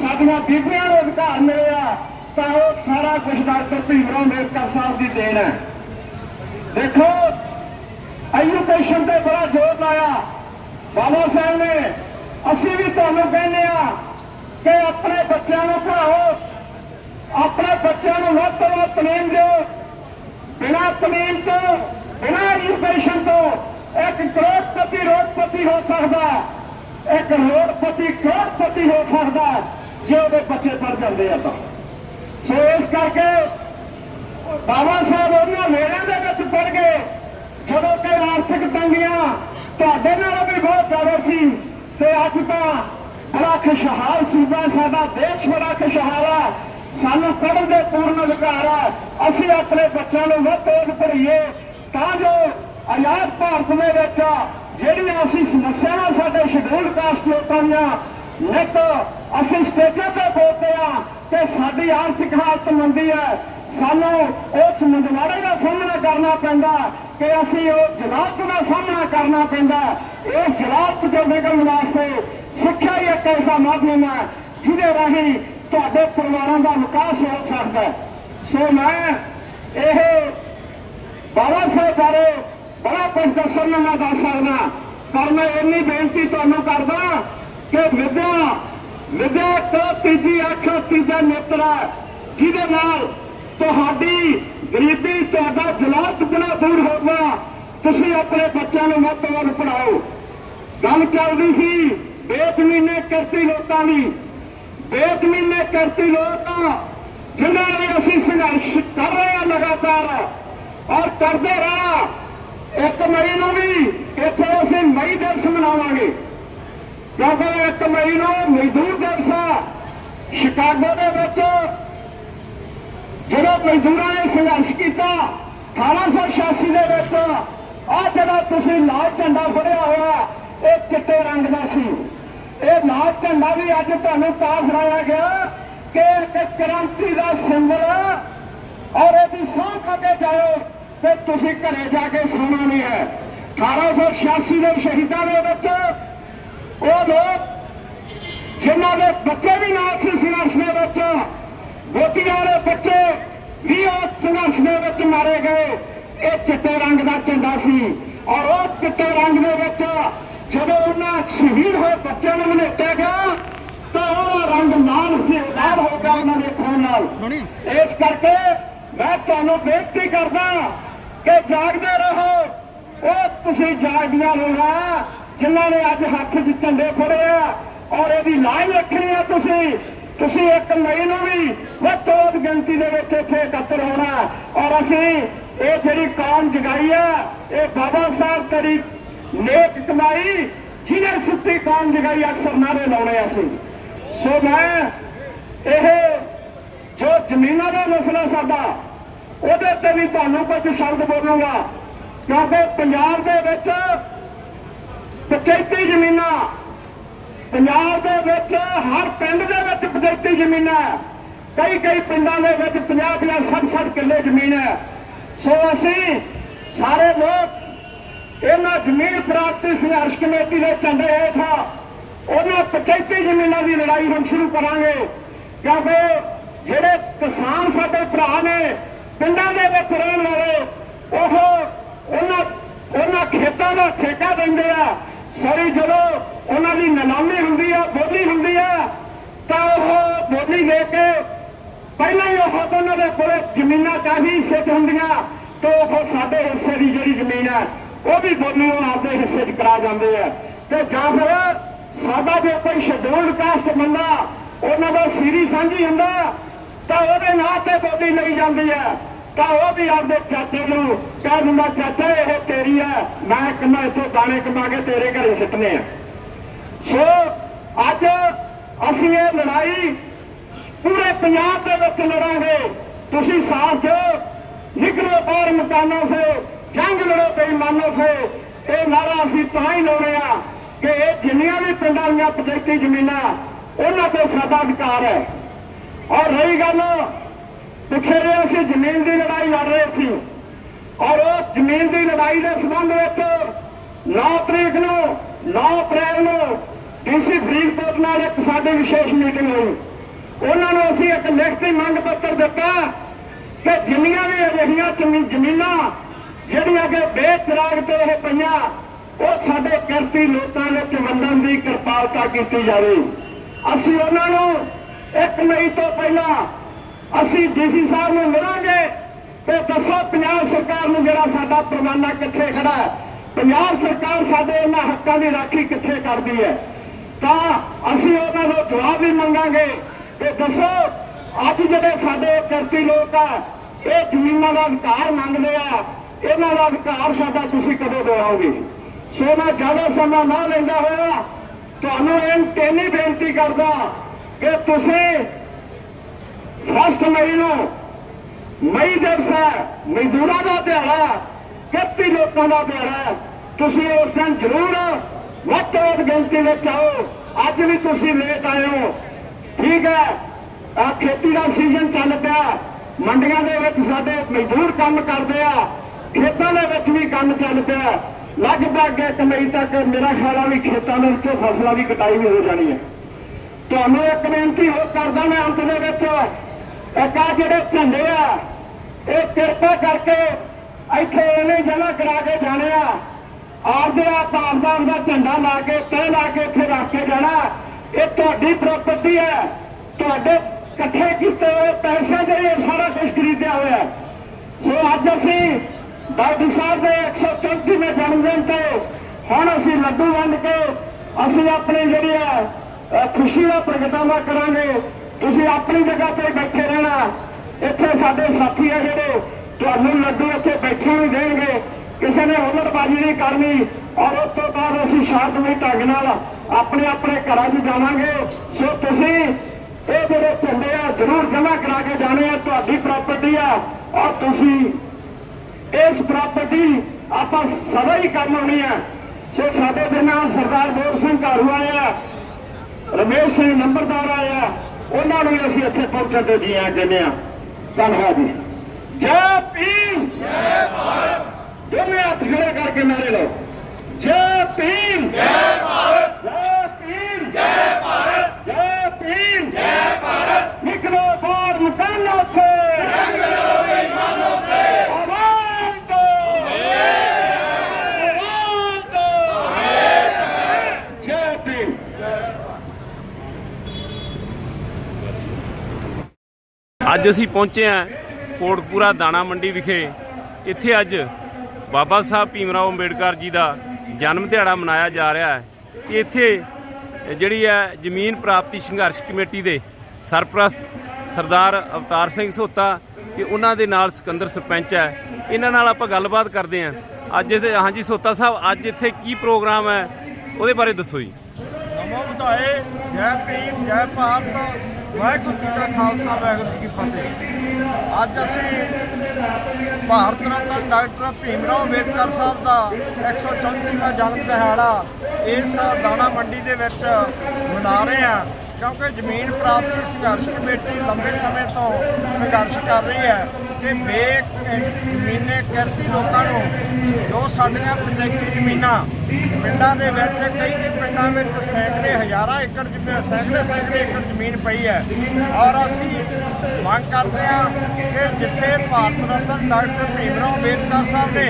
ਸਾਡੀਆਂ ਬੀਬੀਆਂ ਨੂੰ ਅਧਿਕਾਰ ਮਿਲਿਆ, ਤਾਂ ਉਹ ਸਾਰਾ ਕੁਝ ਡਾਕਟਰ ਭੀਮਰਾਓ ਅੰਬੇਦਕਰ ਸਾਹਿਬ ਦੀ ਦੇਣ ਹੈ। ਦੇਖੋ ਐਜੂਕੇਸ਼ਨ ਤੇ ਬੜਾ ਜ਼ੋਰ ਲਾਇਆ। ਬਾਬਾ ਸਾਹਿਬ ਨੇ ਅਸੀਂ ਵੀ ਤੁਹਾਨੂੰ ਕਹਿੰਦੇ ਆ ਕਿ ਆਪਣੇ ਬੱਚਿਆਂ ਨੂੰ ਪੜ੍ਹਾਓ। ਆਪਣੇ ਬੱਚਿਆਂ ਨੂੰ ਵੱਧ ਤੋਂ ਵੱਧ ਤਾਲੀਮ ਦਿਓ। ਬਿਨਾਂ ਤਾਲੀਮ ਤੋਂ, ਬਿਨਾਂ ਐਜੂਕੇਸ਼ਨ ਤੋਂ ਇੱਕ ਕਰੋੜਪਤੀ ਰੋਡਪਤੀ ਹੋ ਸਕਦਾ ਇੱਕ ਰੋਡਪਤੀ ਕਰੋੜਪਤੀ ਹੋ ਸਕਦਾ ਜੇ ਉਹਦੇ ਬੱਚੇ ਪੜ ਜਾਂਦੇ ਆ ਤਾਂ। ਸੋ ਇਸ ਕਰਕੇ ਬਾਬਾ ਸਾਹਿਬ ਉਹਨਾਂ ਵੇਲਿਆਂ ਦੇ ਵਿੱਚ ਪੜ ਗਏ। ਜਦੋਂ ਕਿ ਆਰਥਿਕ ਤੰਗੀਆਂ ਤੁਹਾਡੇ ਨਾਲ ਵੀ ਬਹੁਤ ਜ਼ਿਆਦਾ ਸੀ। ਤੇ ਅੱਜ ਤਾਂ ਬੜਾ ਖੁਸ਼ਹਾਲ ਸੂਬਾ ਸਾਡਾ ਦੇਸ਼ ਬੜਾ ਖੁਸ਼ਹਾਲ ਆ ਸਾਨੂੰ ਪੜ੍ਹਨ ਦੇ ਪੂਰਨ ਅਧਿਕਾਰ ਆ ਅਸੀਂ ਆਪਣੇ ਬੱਚਿਆਂ ਨੂੰ ਵੱਧ ਤੋਂ ਪੜ੍ਹਾਈਏ ਤਾਂ ਜੋ ਆਜ਼ਾਦ ਭਾਰਤ ਦੇ ਵਿੱਚ ਜਿਹੜੀਆਂ ਅਸੀਂ ਸਮੱਸਿਆਵਾਂ ਸਾਡੇ ਸ਼ਡਿਊਲ ਕਾਸਟ ਲੋਕਾਂ ਦੀਆਂ, ਨਿੱਤ ਅਸੀਂ ਸਟੇਜਾਂ ਤੇ ਬੋਲਦੇ ਆ ਕਿ ਸਾਡੀ ਆਰਥਿਕ ਹਾਲਤ ਮੰਦੀ ਹੈ। ਸਾਨੂੰ ਉਸ ਮੰਦਵਾੜੇ ਦਾ ਸਾਹਮਣਾ ਕਰਨਾ ਪੈਂਦਾ ਕਿ ਅਸੀਂ ਉਹ ਜਲਾਲਤ ਦਾ ਸਾਹਮਣਾ ਕਰਨਾ ਪੈਂਦਾ ਇਸ ਜਲਾਲਤ ਤੋਂ ਨਿਕਲਣ ਵਾਸਤੇ ਸਿੱਖਿਆ ਹੀ ਇੱਕ ਐਸਾ ਮਾਧਿਅਮ ਹੈ, ਜਿਹਦੇ ਰਾਹੀਂ ਤੁਹਾਡੇ ਪਰਿਵਾਰਾਂ ਦਾ ਵਿਕਾਸ ਹੋ ਸਕਦਾ ਸੋ ਮੈਂ ਇਹ ਬਾਬਾ ਸਾਹਿਬ ਬਾਰੇ ਬੜਾ ਕੁਝ ਦੱਸਣ ਨੂੰ ਮੈਂ ਦੱਸ ਸਕਦਾ ਪਰ ਮੈਂ ਇੰਨੀ ਬੇਨਤੀ ਤੁਹਾਨੂੰ ਕਰਦਾ ਕਿ ਵਿਦਿਆ ਵਿਦਿਆ ਤੋਂ ਤੀਜੀ ਅੱਖ, ਤੀਜਾ ਨੇਤਰ ਹੈ, ਜਿਹਦੇ ਨਾਲ ਤੁਹਾਡੀ ਗਰੀਬੀ ਤੁਹਾਡਾ ਜਲਾਲ ਬਣਾ ਦੂਰ ਹੋਊਗਾ। ਤੁਸੀਂ ਆਪਣੇ ਬੱਚਿਆਂ ਨੂੰ ਵੱਧ ਤੋਂ ਵੱਧ ਪੜਾਓ ਗੱਲ ਚੱਲਦੀ ਸੀ ਬੇਜ਼ਮੀਨੇ ਕਰਤੀ ਲੋਕਾਂ ਦੀ। ਬੇਜ਼ਮੀਨੇ ਕਰਤੀ ਲੋਕਾਂ ਜਿਨ੍ਹਾਂ ਲਈ ਅਸੀਂ ਸੰਘਰਸ਼ ਕਰ ਰਹੇ ਹਾਂ ਲਗਾਤਾਰ। ਔਰ ਕਰਦੇ ਰਹਿਣਾ ਇੱਕ ਮਈ ਨੂੰ ਵੀ ਇੱਥੇ ਅਸੀਂ ਮਈ ਦਿਵਸ ਮਨਾਵਾਂਗੇ। ਕਿਉਂਕਿ ਇੱਕ ਮਈ ਨੂੰ ਮਜ਼ਦੂਰ ਦਿਵਸ ਆ। ਸ਼ਿਕਾਗੋ ਦੇ ਵਿੱਚ ਜਦੋਂ ਮਜ਼ਦੂਰਾਂ ਨੇ ਸੰਘਰਸ਼ ਕੀਤਾ 1886 ਦੇ ਵਿੱਚ ਆ ਜਿਹੜਾ ਤੁਸੀਂ ਲਾਲ ਝੰਡਾ ਫੜਿਆ ਹੋਇਆ, ਇਹ ਚਿੱਟੇ ਰੰਗ ਦਾ ਸੀ। ਇਹ ਲਾਲ ਝੰਡਾ ਵੀ ਅੱਜ ਤੁਹਾਨੂੰ ਤਾਂ ਫੜਾਇਆ ਗਿਆ ਕਿ ਇੱਕ ਕ੍ਰਾਂਤੀ ਦਾ ਸਿੰਬਲ ਔਰ ਇਹਦੀ ਸਹੁੰ ਖਾ ਕੇ ਜਾਓ ਤੇ ਤੁਸੀਂ ਘਰੇ ਜਾ ਕੇ ਸੌਣਾ ਨਹੀਂ ਹੈ। 1886 ਦੇ ਸ਼ਹੀਦਾਂ ਦੇ ਵਿੱਚ ਉਹ ਲੋਕ, ਜਿਨ੍ਹਾਂ ਦੇ ਬੱਚੇ ਵੀ ਨਾਲ ਸੀ ਸੰਘਰਸ਼ ਦੇ ਵਿੱਚ ਗੋਤੀਆਂ ਵਾਲੇ ਬੱਚੇ ਵੀ ਉਸ ਸੰਘਰਸ਼ ਦੇ ਵਿੱਚ ਮਾਰੇ ਗਏ। ਇਹ ਚਿੱਟੇ ਰੰਗ ਦਾ ਝੰਡਾ ਸੀ ਔਰ ਉਸ ਚਿੱਟੇ ਰੰਗ ਦੇ ਵਿੱਚ ਜਦੋਂ ਉਹਨਾਂ ਸ਼ਹੀਦ ਹੋਏ ਬੱਚਿਆਂ ਨੂੰ ਮਨੇਟਿਆ ਗਿਆ ਤਾਂ ਉਹ ਰੰਗ ਲਾਲ ਸੀ ਲਾਲ ਹੋ ਗਿਆ ਉਹਨਾਂ ਦੇ ਖੂਨ ਨਾਲ। ਇਸ ਕਰਕੇ ਮੈਂ ਤੁਹਾਨੂੰ ਬੇਨਤੀ ਕਰਦਾ ਕਿ ਜਾਗਦੇ ਰਹੋ। ਉਹ ਤੁਸੀਂ ਜਾਗਦੀਆਂ ਲੋੜਾਂ ਜਿਨ੍ਹਾਂ ਨੇ ਅੱਜ ਹੱਥ 'ਚ ਝੰਡੇ ਫੜੇ ਆ ਔਰ ਇਹਦੀ ਲਾਜ ਰੱਖਣੀ ਆ ਤੁਸੀਂ। ਤੁਸੀਂ ਇੱਕ ਮਈ ਨੂੰ ਵੀ ਵੱਧ ਗਿਣਤੀ ਦੇ ਵਿੱਚ ਇੱਥੇ ਇਕੱਤਰ ਹੋਣਾ ਔਰ ਅਸੀਂ ਇਹ ਜਿਹੜੀ ਕੌਮ ਜਗਾਈ ਆ, ਇਹ ਬਾਬਾ ਸਾਹਿਬ ਤੇਰੀ ਨੇਕ ਕਮਾਈ ਜਿਹਨੇ ਸੁੱਤੀ ਕੌਮ ਜਗਾਈ ਅਕਸਰ ਨਾਰੇ ਲਾਉਣੇ ਅਸੀਂ। ਸੋ ਮੈਂ ਇਹ ਜੋ ਜ਼ਮੀਨਾਂ ਦਾ ਮਸਲਾ ਸਾਡਾ, ਉਹਦੇ ਤੇ ਵੀ ਤੁਹਾਨੂੰ ਕੁਝ ਸ਼ਬਦ ਬੋਲੂੰਗਾ। ਕਿਉਂਕਿ ਪੰਜਾਬ ਦੇ ਵਿੱਚ ਪੰਚਾਇਤੀ ਜ਼ਮੀਨਾਂ ਪੰਜਾਬ ਦੇ ਵਿੱਚ ਹਰ ਪਿੰਡ ਦੇ ਵਿੱਚ ਪੰਚਾਇਤੀ ਜ਼ਮੀਨਾਂ ਹੈ। ਕਈ ਕਈ ਪਿੰਡਾਂ ਦੇ ਵਿੱਚ 50 50 60 60 ਕਿੱਲੇ ਜ਼ਮੀਨ ਹੈ। ਸੋ ਅਸੀਂ ਸਾਰੇ ਲੋਕ ਇਹਨਾਂ ਜ਼ਮੀਨ ਪ੍ਰਾਪਤੀ ਸੰਘਰਸ਼ ਕਮੇਟੀ ਦੇ ਝੰਡੇ ਹੇਠਾਂ ਉਹਨਾਂ ਪੰਚਾਇਤੀ ਜ਼ਮੀਨਾਂ ਦੀ ਲੜਾਈ ਹੁਣ ਸ਼ੁਰੂ ਕਰਾਂਗੇ। ਕਿਉਂਕਿ ਜਿਹੜੇ ਕਿਸਾਨ ਸਾਡੇ ਭਰਾ ਨੇ, ਪਿੰਡਾਂ ਦੇ ਵਿੱਚ ਰਹਿਣ ਵਾਲੇ, ਉਹ ਉਹਨਾਂ ਉਹਨਾਂ ਖੇਤਾਂ ਦਾ ਠੇਕਾ ਦਿੰਦੇ ਆ। ਸਾਰੀ ਜਦੋਂ ਉਹਨਾਂ ਦੀ ਨਿਲਾਮੀ ਹੁੰਦੀ ਆ, ਬੋਲੀ ਹੁੰਦੀ ਆ, ਤਾਂ ਉਹ ਬੋਲੀ ਦੇ ਕੇ ਪਹਿਲਾਂ ਹੀ ਉਹ ਉਹਨਾਂ ਦੇ ਕੋਲੇ ਜ਼ਮੀਨਾਂ ਕਾਫੀ ਹਿੱਸੇ ਹੁੰਦੀਆਂ, ਤੇ ਉਹ ਸਾਡੇ ਹਿੱਸੇ ਦੀ ਜਿਹੜੀ ਜ਼ਮੀਨ ਹੈ ਉਹ ਵੀ ਬੋਲੀ ਉਹ ਆਪਦੇ ਹਿੱਸੇ 'ਚ ਕਰਾ ਜਾਂਦੇ ਆ। ਤੇ ਜਾਂ ਫਿਰ ਸਾਡਾ ਜੇ ਕੋਈ ਸ਼ਡਿਊਲਡ ਕਾਸਟ ਬੰਦਾ ਉਹਨਾਂ ਦਾ ਸੀਰੀ ਸਾਂਝੀ ਹੁੰਦਾ, ਤਾਂ ਉਹਦੇ ਨਾਂ ਤੇ ਬੋਲੀ ਲਈ ਜਾਂਦੀ ਹੈ ਤਾਂ ਉਹ ਵੀ ਆਪਦੇ ਚਾਚੇ ਨੂੰ ਕਹਿ ਦਿੰਦਾ, ਚਾਚਾ, ਇਹ ਤੇਰੀ ਹੈ ਮੈਂ ਕਿੰਨਾ ਇੱਥੇ ਦਾਣੇ ਕਮਾ ਕੇ ਤੇਰੇ ਘਰੇ ਸਿੱਟਨੇ ਆ। ਸੋ ਅੱਜ ਅਸੀਂ ਇਹ ਲੜਾਈ ਪੂਰੇ ਪੰਜਾਬ ਦੇ ਵਿੱਚ ਲੜਾਂਗੇ। ਤੁਸੀਂ ਸਾਥ ਦਿਓ। ਨਿਕਲੋ ਬਾਹਰ ਮਕਾਨਾਂ ਸੇ, ਜੰਗ ਲੜੋ ਬੇਈਮਾਨੋਂ ਸੇ। ਇਹ ਨਾਰਾ ਅਸੀਂ ਤਾਂ ਹੀ ਲਾਉਣੇ ਆ ਕਿ ਇਹ ਜਿੰਨੀਆਂ ਵੀ ਪਿੰਡਾਂ ਦੀਆਂ ਪੰਚਾਇਤੀ ਜ਼ਮੀਨਾਂ, ਉਹਨਾਂ ਤੇ ਸਾਡਾ ਅਧਿਕਾਰ ਹੈ। ਔਰ ਰਹੀ ਗੱਲ ਪਿੱਛੇ ਜੇ ਅਸੀਂ ਜ਼ਮੀਨ ਦੀ ਲੜਾਈ ਲੜ ਰਹੇ ਸੀ। ਔਰ ਉਸ ਜ਼ਮੀਨ ਦੀ ਲੜਾਈ ਦੇ ਸੰਬੰਧ ਵਿੱਚ 9 ਤਰੀਕ ਨੂੰ 9 ਅਪ੍ਰੈਲ ਨੂੰ ਡੀਸੀ ਫਰੀਦਕੋਟ ਨਾਲ ਇੱਕ ਸਾਡੀ ਵਿਸ਼ੇਸ਼ ਮੀਟਿੰਗ ਹੋਈ। ਉਹਨਾਂ ਨੂੰ ਅਸੀਂ ਇੱਕ ਲਿਖਤੀ ਮੰਗ ਪੱਤਰ ਦਿੱਤਾ ਕਿ ਜਿੰਨੀਆਂ ਵੀ ਅਜਿਹੀਆਂ ਜ਼ਮੀਨਾਂ ਜਿਹੜੀਆਂ ਕਿ ਬੇਚਰਾਗ ਤੇ ਇਹ ਪਈਆਂ, ਉਹ ਸਾਡੇ ਕਿਰਤੀ ਲੋਕਾਂ ਵਿੱਚ ਵੰਡਣ ਦੀ ਕਿਰਪਾਲਤਾ ਕੀਤੀ ਜਾਵੇ। ਅਸੀਂ ਉਹਨਾਂ ਨੂੰ 1 ਮਈ ਤੋਂ ਪਹਿਲਾਂ ਅਸੀਂ ਡੀਸੀ ਸਾਹਿਬ ਨੂੰ ਮਿਲਾਂਗੇ ਤੇ ਦੱਸੋ, ਪੰਜਾਬ ਸਰਕਾਰ ਨੂੰ ਜਿਹੜਾ ਸਾਡਾ ਪਰਵਾਨਾ ਕਿੱਥੇ ਖੜਾ ਹੈ? ਪੰਜਾਬ ਸਰਕਾਰ ਸਾਡੇ ਇਹਨਾਂ ਹੱਕਾਂ ਦੀ ਰਾਖੀ ਕਿੱਥੇ ਕਰਦੀ ਹੈ? ਤਾਂ ਅਸੀਂ ਉਹਨਾਂ ਨੂੰ ਜਵਾਬ ਵੀ ਮੰਗਾਂਗੇ ਕਿ ਦੱਸੋ, ਅੱਜ ਜਿਹੜੇ ਸਾਡੇ ਕਿਰਤੀ ਲੋਕ ਆ, ਇਹ ਜ਼ਮੀਨਾਂ ਦਾ ਅਧਿਕਾਰ ਮੰਗਦੇ ਆ, ਇਹਨਾਂ ਦਾ ਅਧਿਕਾਰ ਸਾਡਾ ਤੁਸੀਂ ਕਦੋਂ ਦਿਵਾਓਗੇ? ਸੋ ਮੈਂ ਜ਼ਿਆਦਾ ਸਮਾਂ ਨਾ ਲੈਂਦਾ ਹੋਇਆ, ਤੁਹਾਨੂੰ ਇਹ ਤੇਨੀ ਬੇਨਤੀ ਕਰਦਾ ਕਿ ਤੁਸੀਂ ਫਸਟ ਮਈ ਨੂੰ ਮਈ ਦਿਵਸ ਹੈ ਮਜ਼ਦੂਰਾਂ ਦਾ ਦਿਹਾੜਾ ਕਿਰਤੀ ਲੋਕਾਂ ਦਾ ਦਿਹਾੜਾ ਤੁਸੀਂ ਉਸ ਦਿਨ ਜ਼ਰੂਰ ਵੱਧ ਤੋਂ ਗਿਣਤੀ ਵਿੱਚ ਆਓ ਅੱਜ ਵੀ ਤੁਸੀਂ ਲੇਟ ਆਏ ਹੋ ਠੀਕ ਹੈ ਆ ਖੇਤੀ ਦਾ ਸੀਜ਼ਨ ਚੱਲ ਪਿਆ ਮੰਡੀਆਂ ਦੇ ਵਿੱਚ ਸਾਡੇ ਮਜ਼ਦੂਰ ਕੰਮ ਕਰਦੇ ਆ ਖੇਤਾਂ ਦੇ ਵਿੱਚ ਵੀ ਕੰਮ ਚੱਲ ਪਿਆ ਲਗਭਗ ਇੱਕ ਮਈ ਤੱਕ ਮੇਰਾ ਖਿਆਲ ਆ ਵੀ ਖੇਤਾਂ ਦੇ ਵਿੱਚੋਂ ਫਸਲਾਂ ਦੀ ਕਟਾਈ ਵੀ ਹੋ ਜਾਣੀ ਹੈ ਤੁਹਾਨੂੰ ਇੱਕ ਬੇਨਤੀ ਹੋਰ ਕਰਦਾ ਮੈਂ ਅੰਤ ਦੇ ਵਿੱਚ ਇੱਕ ਆ ਜਿਹੜੇ ਝੰਡੇ ਆ, ਇਹ ਕਿਰਪਾ ਕਰਕੇ ਇੱਥੇ ਐਵੇਂ ਜਮ੍ਹਾਂ ਕਰਾ ਕੇ ਜਾਣੇ ਆ। ਆਪਦੇ ਆਪ ਆਪਦਾ ਦਾ ਝੰਡਾ ਲਾ ਕੇ, ਤਹਿ ਲਾ ਕੇ ਇੱਥੇ ਰੱਖ ਕੇ ਜਾਣਾ। ਇਹ ਤੁਹਾਡੀ ਪ੍ਰਾਪਰਟੀ ਹੈ। ਤੁਹਾਡੇ ਇਕੱਠੇ ਕੀਤੇ ਹੋਏ ਪੈਸੇ ਦੇ ਇਹ ਸਾਰਾ ਕੁਝ ਖਰੀਦਿਆ ਹੋਇਆ ਸੋ ਅੱਜ ਅਸੀਂ ਡਾਕਟਰ ਸਾਹਿਬ ਦੇ 134ਵੇਂ ਜਨਮ ਦਿਨ ਤੇ ਹੁਣ ਅਸੀਂ ਲੱਡੂ ਵੰਡ ਕੇ ਅਸੀਂ ਆਪਣੀ ਜਿਹੜੀ ਹੈ ਖੁਸ਼ੀ ਦਾ ਪ੍ਰਗਟਾਵਾ ਕਰਾਂਗੇ। ਤੁਸੀਂ ਆਪਣੀ ਜਗ੍ਹਾ ਤੇ ਬੈਠੇ ਰਹਿਣਾ। ਇੱਥੇ ਸਾਡੇ ਸਾਥੀ ਆ ਜਿਹੜੇ ਤੁਹਾਨੂੰ ਲੱਡੂ ਇੱਥੇ ਬੈਠੇ ਵੀ ਦੇਣਗੇ। ਕਿਸੇ ਨੇ ਹੁਲੜਬਾਜ਼ੀ ਨਹੀਂ ਕਰਨੀ। ਔਰ ਉਸ ਤੋਂ ਬਾਅਦ ਅਸੀਂ ਸ਼ਾਂਤਮਈ ਢੰਗ ਨਾਲ ਆਪਣੇ ਆਪਣੇ ਘਰਾਂ 'ਚ ਜਾਵਾਂਗੇ। ਸੋ ਤੁਸੀਂ ਇਹ ਜਿਹੜੇ ਝੰਡੇ ਆ, ਜ਼ਰੂਰ ਜਮ੍ਹਾਂ ਕਰਾ ਕੇ ਜਾਣੇ ਆ। ਤੁਹਾਡੀ ਪ੍ਰਾਪਰਟੀ ਆ। ਔਰ ਤੁਸੀਂ ਇਸ ਪ੍ਰਾਪਰਟੀ ਆਪਾਂ ਸਦਾ ਹੀ ਕੰਮ ਆਉਣੀ ਹੈ ਸੋ ਸਾਡੇ ਦਰਮਿਆਨ ਸਰਦਾਰ ਬੋਰ ਸਿੰਘ ਘਾਰੂ ਆਇਆ। ਰਮੇਸ਼ ਸਿੰਘ ਨੰਬਰਦਾਰ ਆਇਆ। ਉਹਨਾਂ ਨੂੰ ਅਸੀਂ ਇੱਥੇ ਪਹੁੰਚਣ ਦੇ ਜੀ ਆ ਕਹਿੰਦੇ ਆ ਧੰਨਵਾਦ ਜੀ। ਜੈ ਭੀਮ। ਜੈ ਭਾਰਤ ਦੋਵੇਂ ਹੱਥ ਖੜੇ ਕਰਕੇ ਨਾਰੇ ਲਾਓ। ਜੈ ਭੀਮ। ਜੈ ਭਾਰਤ। ਜੈ ਭੀਮ। ਜੈ ਭਾਰਤ। ਜੈ ਭੀਮ। ਜੈ ਭਾਰਤ। ਨਿਕਲੋ ਬਾਹਰ ਮਕਾਨੋਂ ਸੇ। ਜੰਗ ਬੇਈਮਾਨੋਂ ਸੇ। ਅੱਜ ਅਸੀਂ ਪਹੁੰਚੇ ਹਾਂ ਕੋਟਪੂਰਾ ਦਾਣਾ ਮੰਡੀ ਵਿਖੇ। ਇੱਥੇ ਅੱਜ ਬਾਬਾ ਸਾਹਿਬ ਭੀਮਰਾਓ ਅੰਬੇਡਕਰ ਜੀ ਦਾ ਜਨਮ ਦਿਹਾੜਾ ਮਨਾਇਆ ਜਾ ਰਿਹਾ ਹੈ। ਤੇ ਇੱਥੇ ਜਿਹੜੀ ਹੈ ਜ਼ਮੀਨ ਪ੍ਰਾਪਤੀ ਸੰਘਰਸ਼ ਕਮੇਟੀ ਦੇ ਸਰਪ੍ਰਸਤ ਸਰਦਾਰ ਅਵਤਾਰ ਸਿੰਘ ਸੋਤਾ ਤੇ ਉਹਨਾਂ ਦੇ ਨਾਲ ਸਿਕੰਦਰ ਸਰਪੰਚ ਹੈ। ਇਹਨਾਂ ਨਾਲ ਆਪਾਂ ਗੱਲਬਾਤ ਕਰਦੇ ਹਾਂ। ਅੱਜ ਇੱਥੇ ਹਾਂਜੀ ਸੋਤਾ ਸਾਹਿਬ, ਅੱਜ ਇੱਥੇ ਕੀ ਪ੍ਰੋਗਰਾਮ ਹੈ? ਉਹਦੇ ਬਾਰੇ ਦੱਸੋ ਜੀ। ਨਮੋ ਬੁਧਾਏ, ਜੈ ਭੀਮ, ਜੈ ਭਾਰਤ। ਵਾਹਿਗੁਰੂ ਜੀ ਕਾ ਖਾਲਸਾ, ਵਾਹਿਗੁਰੂ ਜੀ ਕੀ ਫਤਿਹ। ਅੱਜ ਅਸੀਂ ਭਾਰਤ ਰਤਨ ਡਾਕਟਰ ਭੀਮ ਰਾਓ ਅੰਬੇਦਕਰ ਸਾਹਿਬ ਦਾ 134ਵਾਂ ਜਨਮ ਦਿਹਾੜਾ ਇਸ ਦਾਣਾ ਮੰਡੀ ਦੇ ਵਿੱਚ ਮਨਾ ਰਹੇ ਹਾਂ, ਕਿਉਂਕਿ ਜ਼ਮੀਨ ਪ੍ਰਾਪਤੀ ਸੰਘਰਸ਼ ਕਮੇਟੀ ਲੰਬੇ ਸਮੇਂ ਤੋਂ ਸੰਘਰਸ਼ ਕਰ ਰਹੀ ਹੈ ਕਿ ਬੇ ਜ਼ਮੀਨੇ ਕਿਰਤੀ ਲੋਕਾਂ ਨੂੰ ਜੋ ਸਾਡੀਆਂ ਪੰਚਾਇਤੀ ਜ਼ਮੀਨਾਂ ਪਿੰਡਾਂ ਦੇ ਵਿੱਚ, ਕਈ ਕਈ ਪਿੰਡਾਂ ਵਿੱਚ ਸੈਂਕੜੇ, ਹਜ਼ਾਰਾਂ ਏਕੜ ਜ਼ਮੀਨ ਸੈਂਕੜੇ ਸੈਂਕੜੇ ਏਕੜ ਜ਼ਮੀਨ ਪਈ ਹੈ। ਔਰ ਅਸੀਂ ਮੰਗ ਕਰਦੇ ਹਾਂ ਕਿ ਜਿੱਥੇ ਭਾਰਤ ਰਤਨ ਡਾਕਟਰ ਭੀਮ ਰਾਓ ਅੰਬੇਦਕਰ ਸਾਹਿਬ ਨੇ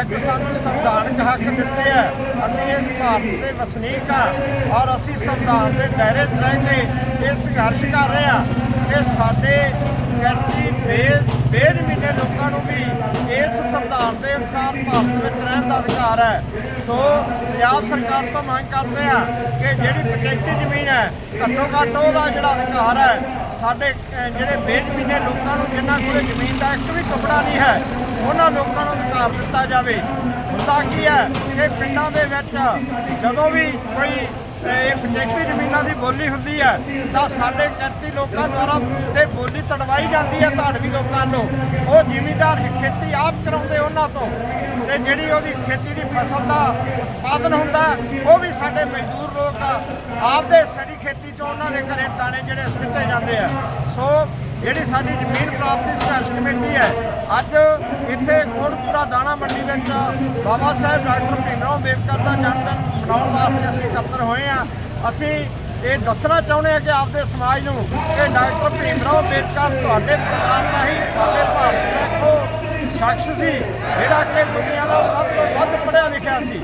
ਇੱਕ ਸਾਨੂੰ ਸੰਵਿਧਾਨਕ ਹੱਕ ਦਿੱਤੇ ਆ ਅਸੀਂ ਇਸ ਭਾਰਤ ਦੇ ਵਸਨੀਕ ਆ ਔਰ ਅਸੀਂ ਸੰਵਿਧਾਨ ਦੇ ਦਾਇਰੇ 'ਚ ਰਹਿ ਕੇ ਇਹ ਸੰਘਰਸ਼ ਕਰ ਰਹੇ ਆ ਕਿ ਸਾਡੇ ਕਿਰਤੀ ਬੇ ਬੇਜ਼ਮੀਨੇ ਲੋਕਾਂ ਨੂੰ ਵੀ ਇਸ ਸੰਵਿਧਾਨ ਦੇ ਅਨੁਸਾਰ ਭਾਰਤ ਵਿੱਚ ਰਹਿਣ ਦਾ ਅਧਿਕਾਰ ਹੈ। ਸੋ, ਪੰਜਾਬ ਸਰਕਾਰ ਤੋਂ ਮੰਗ ਕਰਦੇ ਆ ਕਿ ਜਿਹੜੀ ਪੰਚਾਇਤੀ ਜ਼ਮੀਨ ਹੈ, ਘੱਟੋ ਘੱਟ ਉਹਦਾ ਜਿਹੜਾ ਅਧਿਕਾਰ ਹੈ, ਸਾਡੇ ਜਿਹੜੇ ਬੇਜ਼ਮੀਨੇ ਲੋਕਾਂ ਨੂੰ ਜਿਨ੍ਹਾਂ ਕੋਲ ਜ਼ਮੀਨ ਦਾ ਇੱਕ ਵੀ ਟੁਕੜਾ ਨਹੀਂ ਹੈ, ਉਹਨਾਂ ਲੋਕਾਂ ਨੂੰ ਅਧਿਕਾਰ ਦਿੱਤਾ ਜਾਵੇ। ਹੁੰਦਾ ਕੀ ਹੈ ਕਿ ਪਿੰਡਾਂ ਦੇ ਵਿੱਚ ਜਦੋਂ ਵੀ ਕੋਈ ਇਹ ਪੰਚਾਇਤੀ ਜ਼ਮੀਨਾਂ ਦੀ ਬੋਲੀ ਹੁੰਦੀ ਹੈ ਤਾਂ ਸਾਡੇ ਕਿਰਤੀ ਲੋਕਾਂ ਦੁਆਰਾ ਤੇ ਬੋਲੀ ਤੜਵਾਈ ਜਾਂਦੀ ਹੈ ਧਾੜਵੀ ਲੋਕਾਂ ਨੂੰ। ਉਹ ਜ਼ਿਮੀਂਦਾਰ ਖੇਤੀ ਆਪ ਕਰਾਉਂਦੇ ਉਹਨਾਂ ਤੋਂ, ਤੇ ਜਿਹੜੀ ਉਹਦੀ ਖੇਤੀ ਦੀ ਫਸਲ ਦਾ ਉਤਪਾਦਨ ਹੁੰਦਾ, ਉਹ ਵੀ ਸਾਡੇ ਮਜ਼ਦੂਰ ਲੋਕ ਆਪਦੇ ਸੜੀ ਖੇਤੀ ਚੋਂ ਉਹਨਾਂ ਦੇ ਘਰੇ ਦਾਣੇ ਜਿਹੜੇ ਸਿੱਟੇ ਜਾਂਦੇ ਆ। ਸੋ ਜਿਹੜੀ ਸਾਡੀ ਜ਼ਮੀਨ ਪ੍ਰਾਪਤੀ ਸੰਘਰਸ਼ ਕਮੇਟੀ ਹੈ, ਅੱਜ ਇੱਥੇ ਕੋਟਪੁਰਾ ਦਾਣਾ ਮੰਡੀ ਵਿੱਚ ਬਾਬਾ ਸਾਹਿਬ ਡਾਕਟਰ ਭੀਮਰਾਓ ਅੰਬੇਦਕਰ ਦਾ ਜਨਮ ਦਿਨ ਬਣਾਉਣ ਵਾਸਤੇ ਅਸੀਂ ਇਕੱਤਰ ਹੋਏ ਆ ਅਸੀਂ ਇਹ ਦੱਸਣਾ ਚਾਹੁੰਦੇ ਹਾਂ ਕਿ ਆਪਦੇ ਸਮਾਜ ਨੂੰ ਕਿ ਡਾਕਟਰ ਭੀਮ ਰਾਓ ਅੰਬੇਦਕਰ ਤੁਹਾਡੇ ਪਰਿਵਾਰ ਦਾ ਹੀ ਸਾਡੇ ਭਾਰਤ ਦਾ ਇੱਕੋ ਸ਼ਖਸ ਸੀ ਜਿਹੜਾ ਕਿ ਦੁਨੀਆ ਦਾ ਸਭ ਤੋਂ ਵੱਧ ਪੜ੍ਹਿਆ ਲਿਖਿਆ ਸੀ।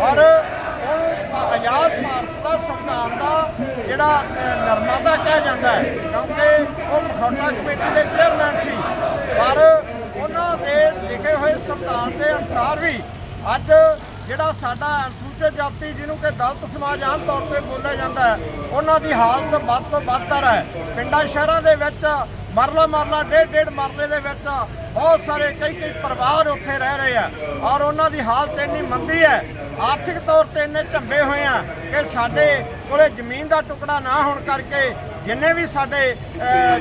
ਔਰ ਉਹ ਆਜ਼ਾਦ ਭਾਰਤ ਦਾ ਸੰਵਿਧਾਨ ਦਾ ਜਿਹੜਾ ਅਹ, ਕਿਹਾ ਜਾਂਦਾ ਹੈ ਕਿਉਂਕਿ ਉਹ ਮਖੌਟਾ ਕਮੇਟੀ ਦੇ ਚੇਅਰਮੈਨ ਸੀ। ਪਰ ਉਹਨਾਂ ਦੇ ਲਿਖੇ ਹੋਏ ਸੰਵਿਧਾਨ ਦੇ ਅਨੁਸਾਰ ਵੀ ਅੱਜ ਜਿਹੜਾ ਸਾਡਾ ਅਨੁਸੂਚਿਤ ਜਾਤੀ ਜਿਹਨੂੰ ਕਿ ਦਲਿਤ ਸਮਾਜ ਆਮ ਤੌਰ ਤੇ ਬੋਲਿਆ ਜਾਂਦਾ ਹੈ, ਉਹਨਾਂ ਦੀ ਹਾਲਤ ਵੱਧ ਤੋਂ ਬੱਤਰ ਹੈ। ਪਿੰਡਾਂ, ਸ਼ਹਿਰਾਂ ਦੇ ਵਿੱਚ ਮਰਲਾ ਮਰਲਾ, ਡੇਢ ਡੇਢ ਮਰਲੇ ਦੇ ਵਿੱਚ ਬਹੁਤ ਸਾਰੇ ਕਈ ਕਈ ਪਰਿਵਾਰ ਉੱਥੇ ਰਹਿ ਰਹੇ ਆ ਔਰ ਉਹਨਾਂ ਦੀ ਹਾਲਤ ਇੰਨੀ ਮੰਦੀ ਹੈ। ਆਰਥਿਕ ਤੌਰ ਤੇ ਇੰਨੇ ਝੰਬੇ ਹੋਏ ਆ ਕਿ ਸਾਡੇ ਕੋਲੇ ਜ਼ਮੀਨ ਦਾ ਟੁਕੜਾ ਨਾ ਹੋਣ ਕਰਕੇ ਜਿੰਨੇ ਵੀ ਸਾਡੇ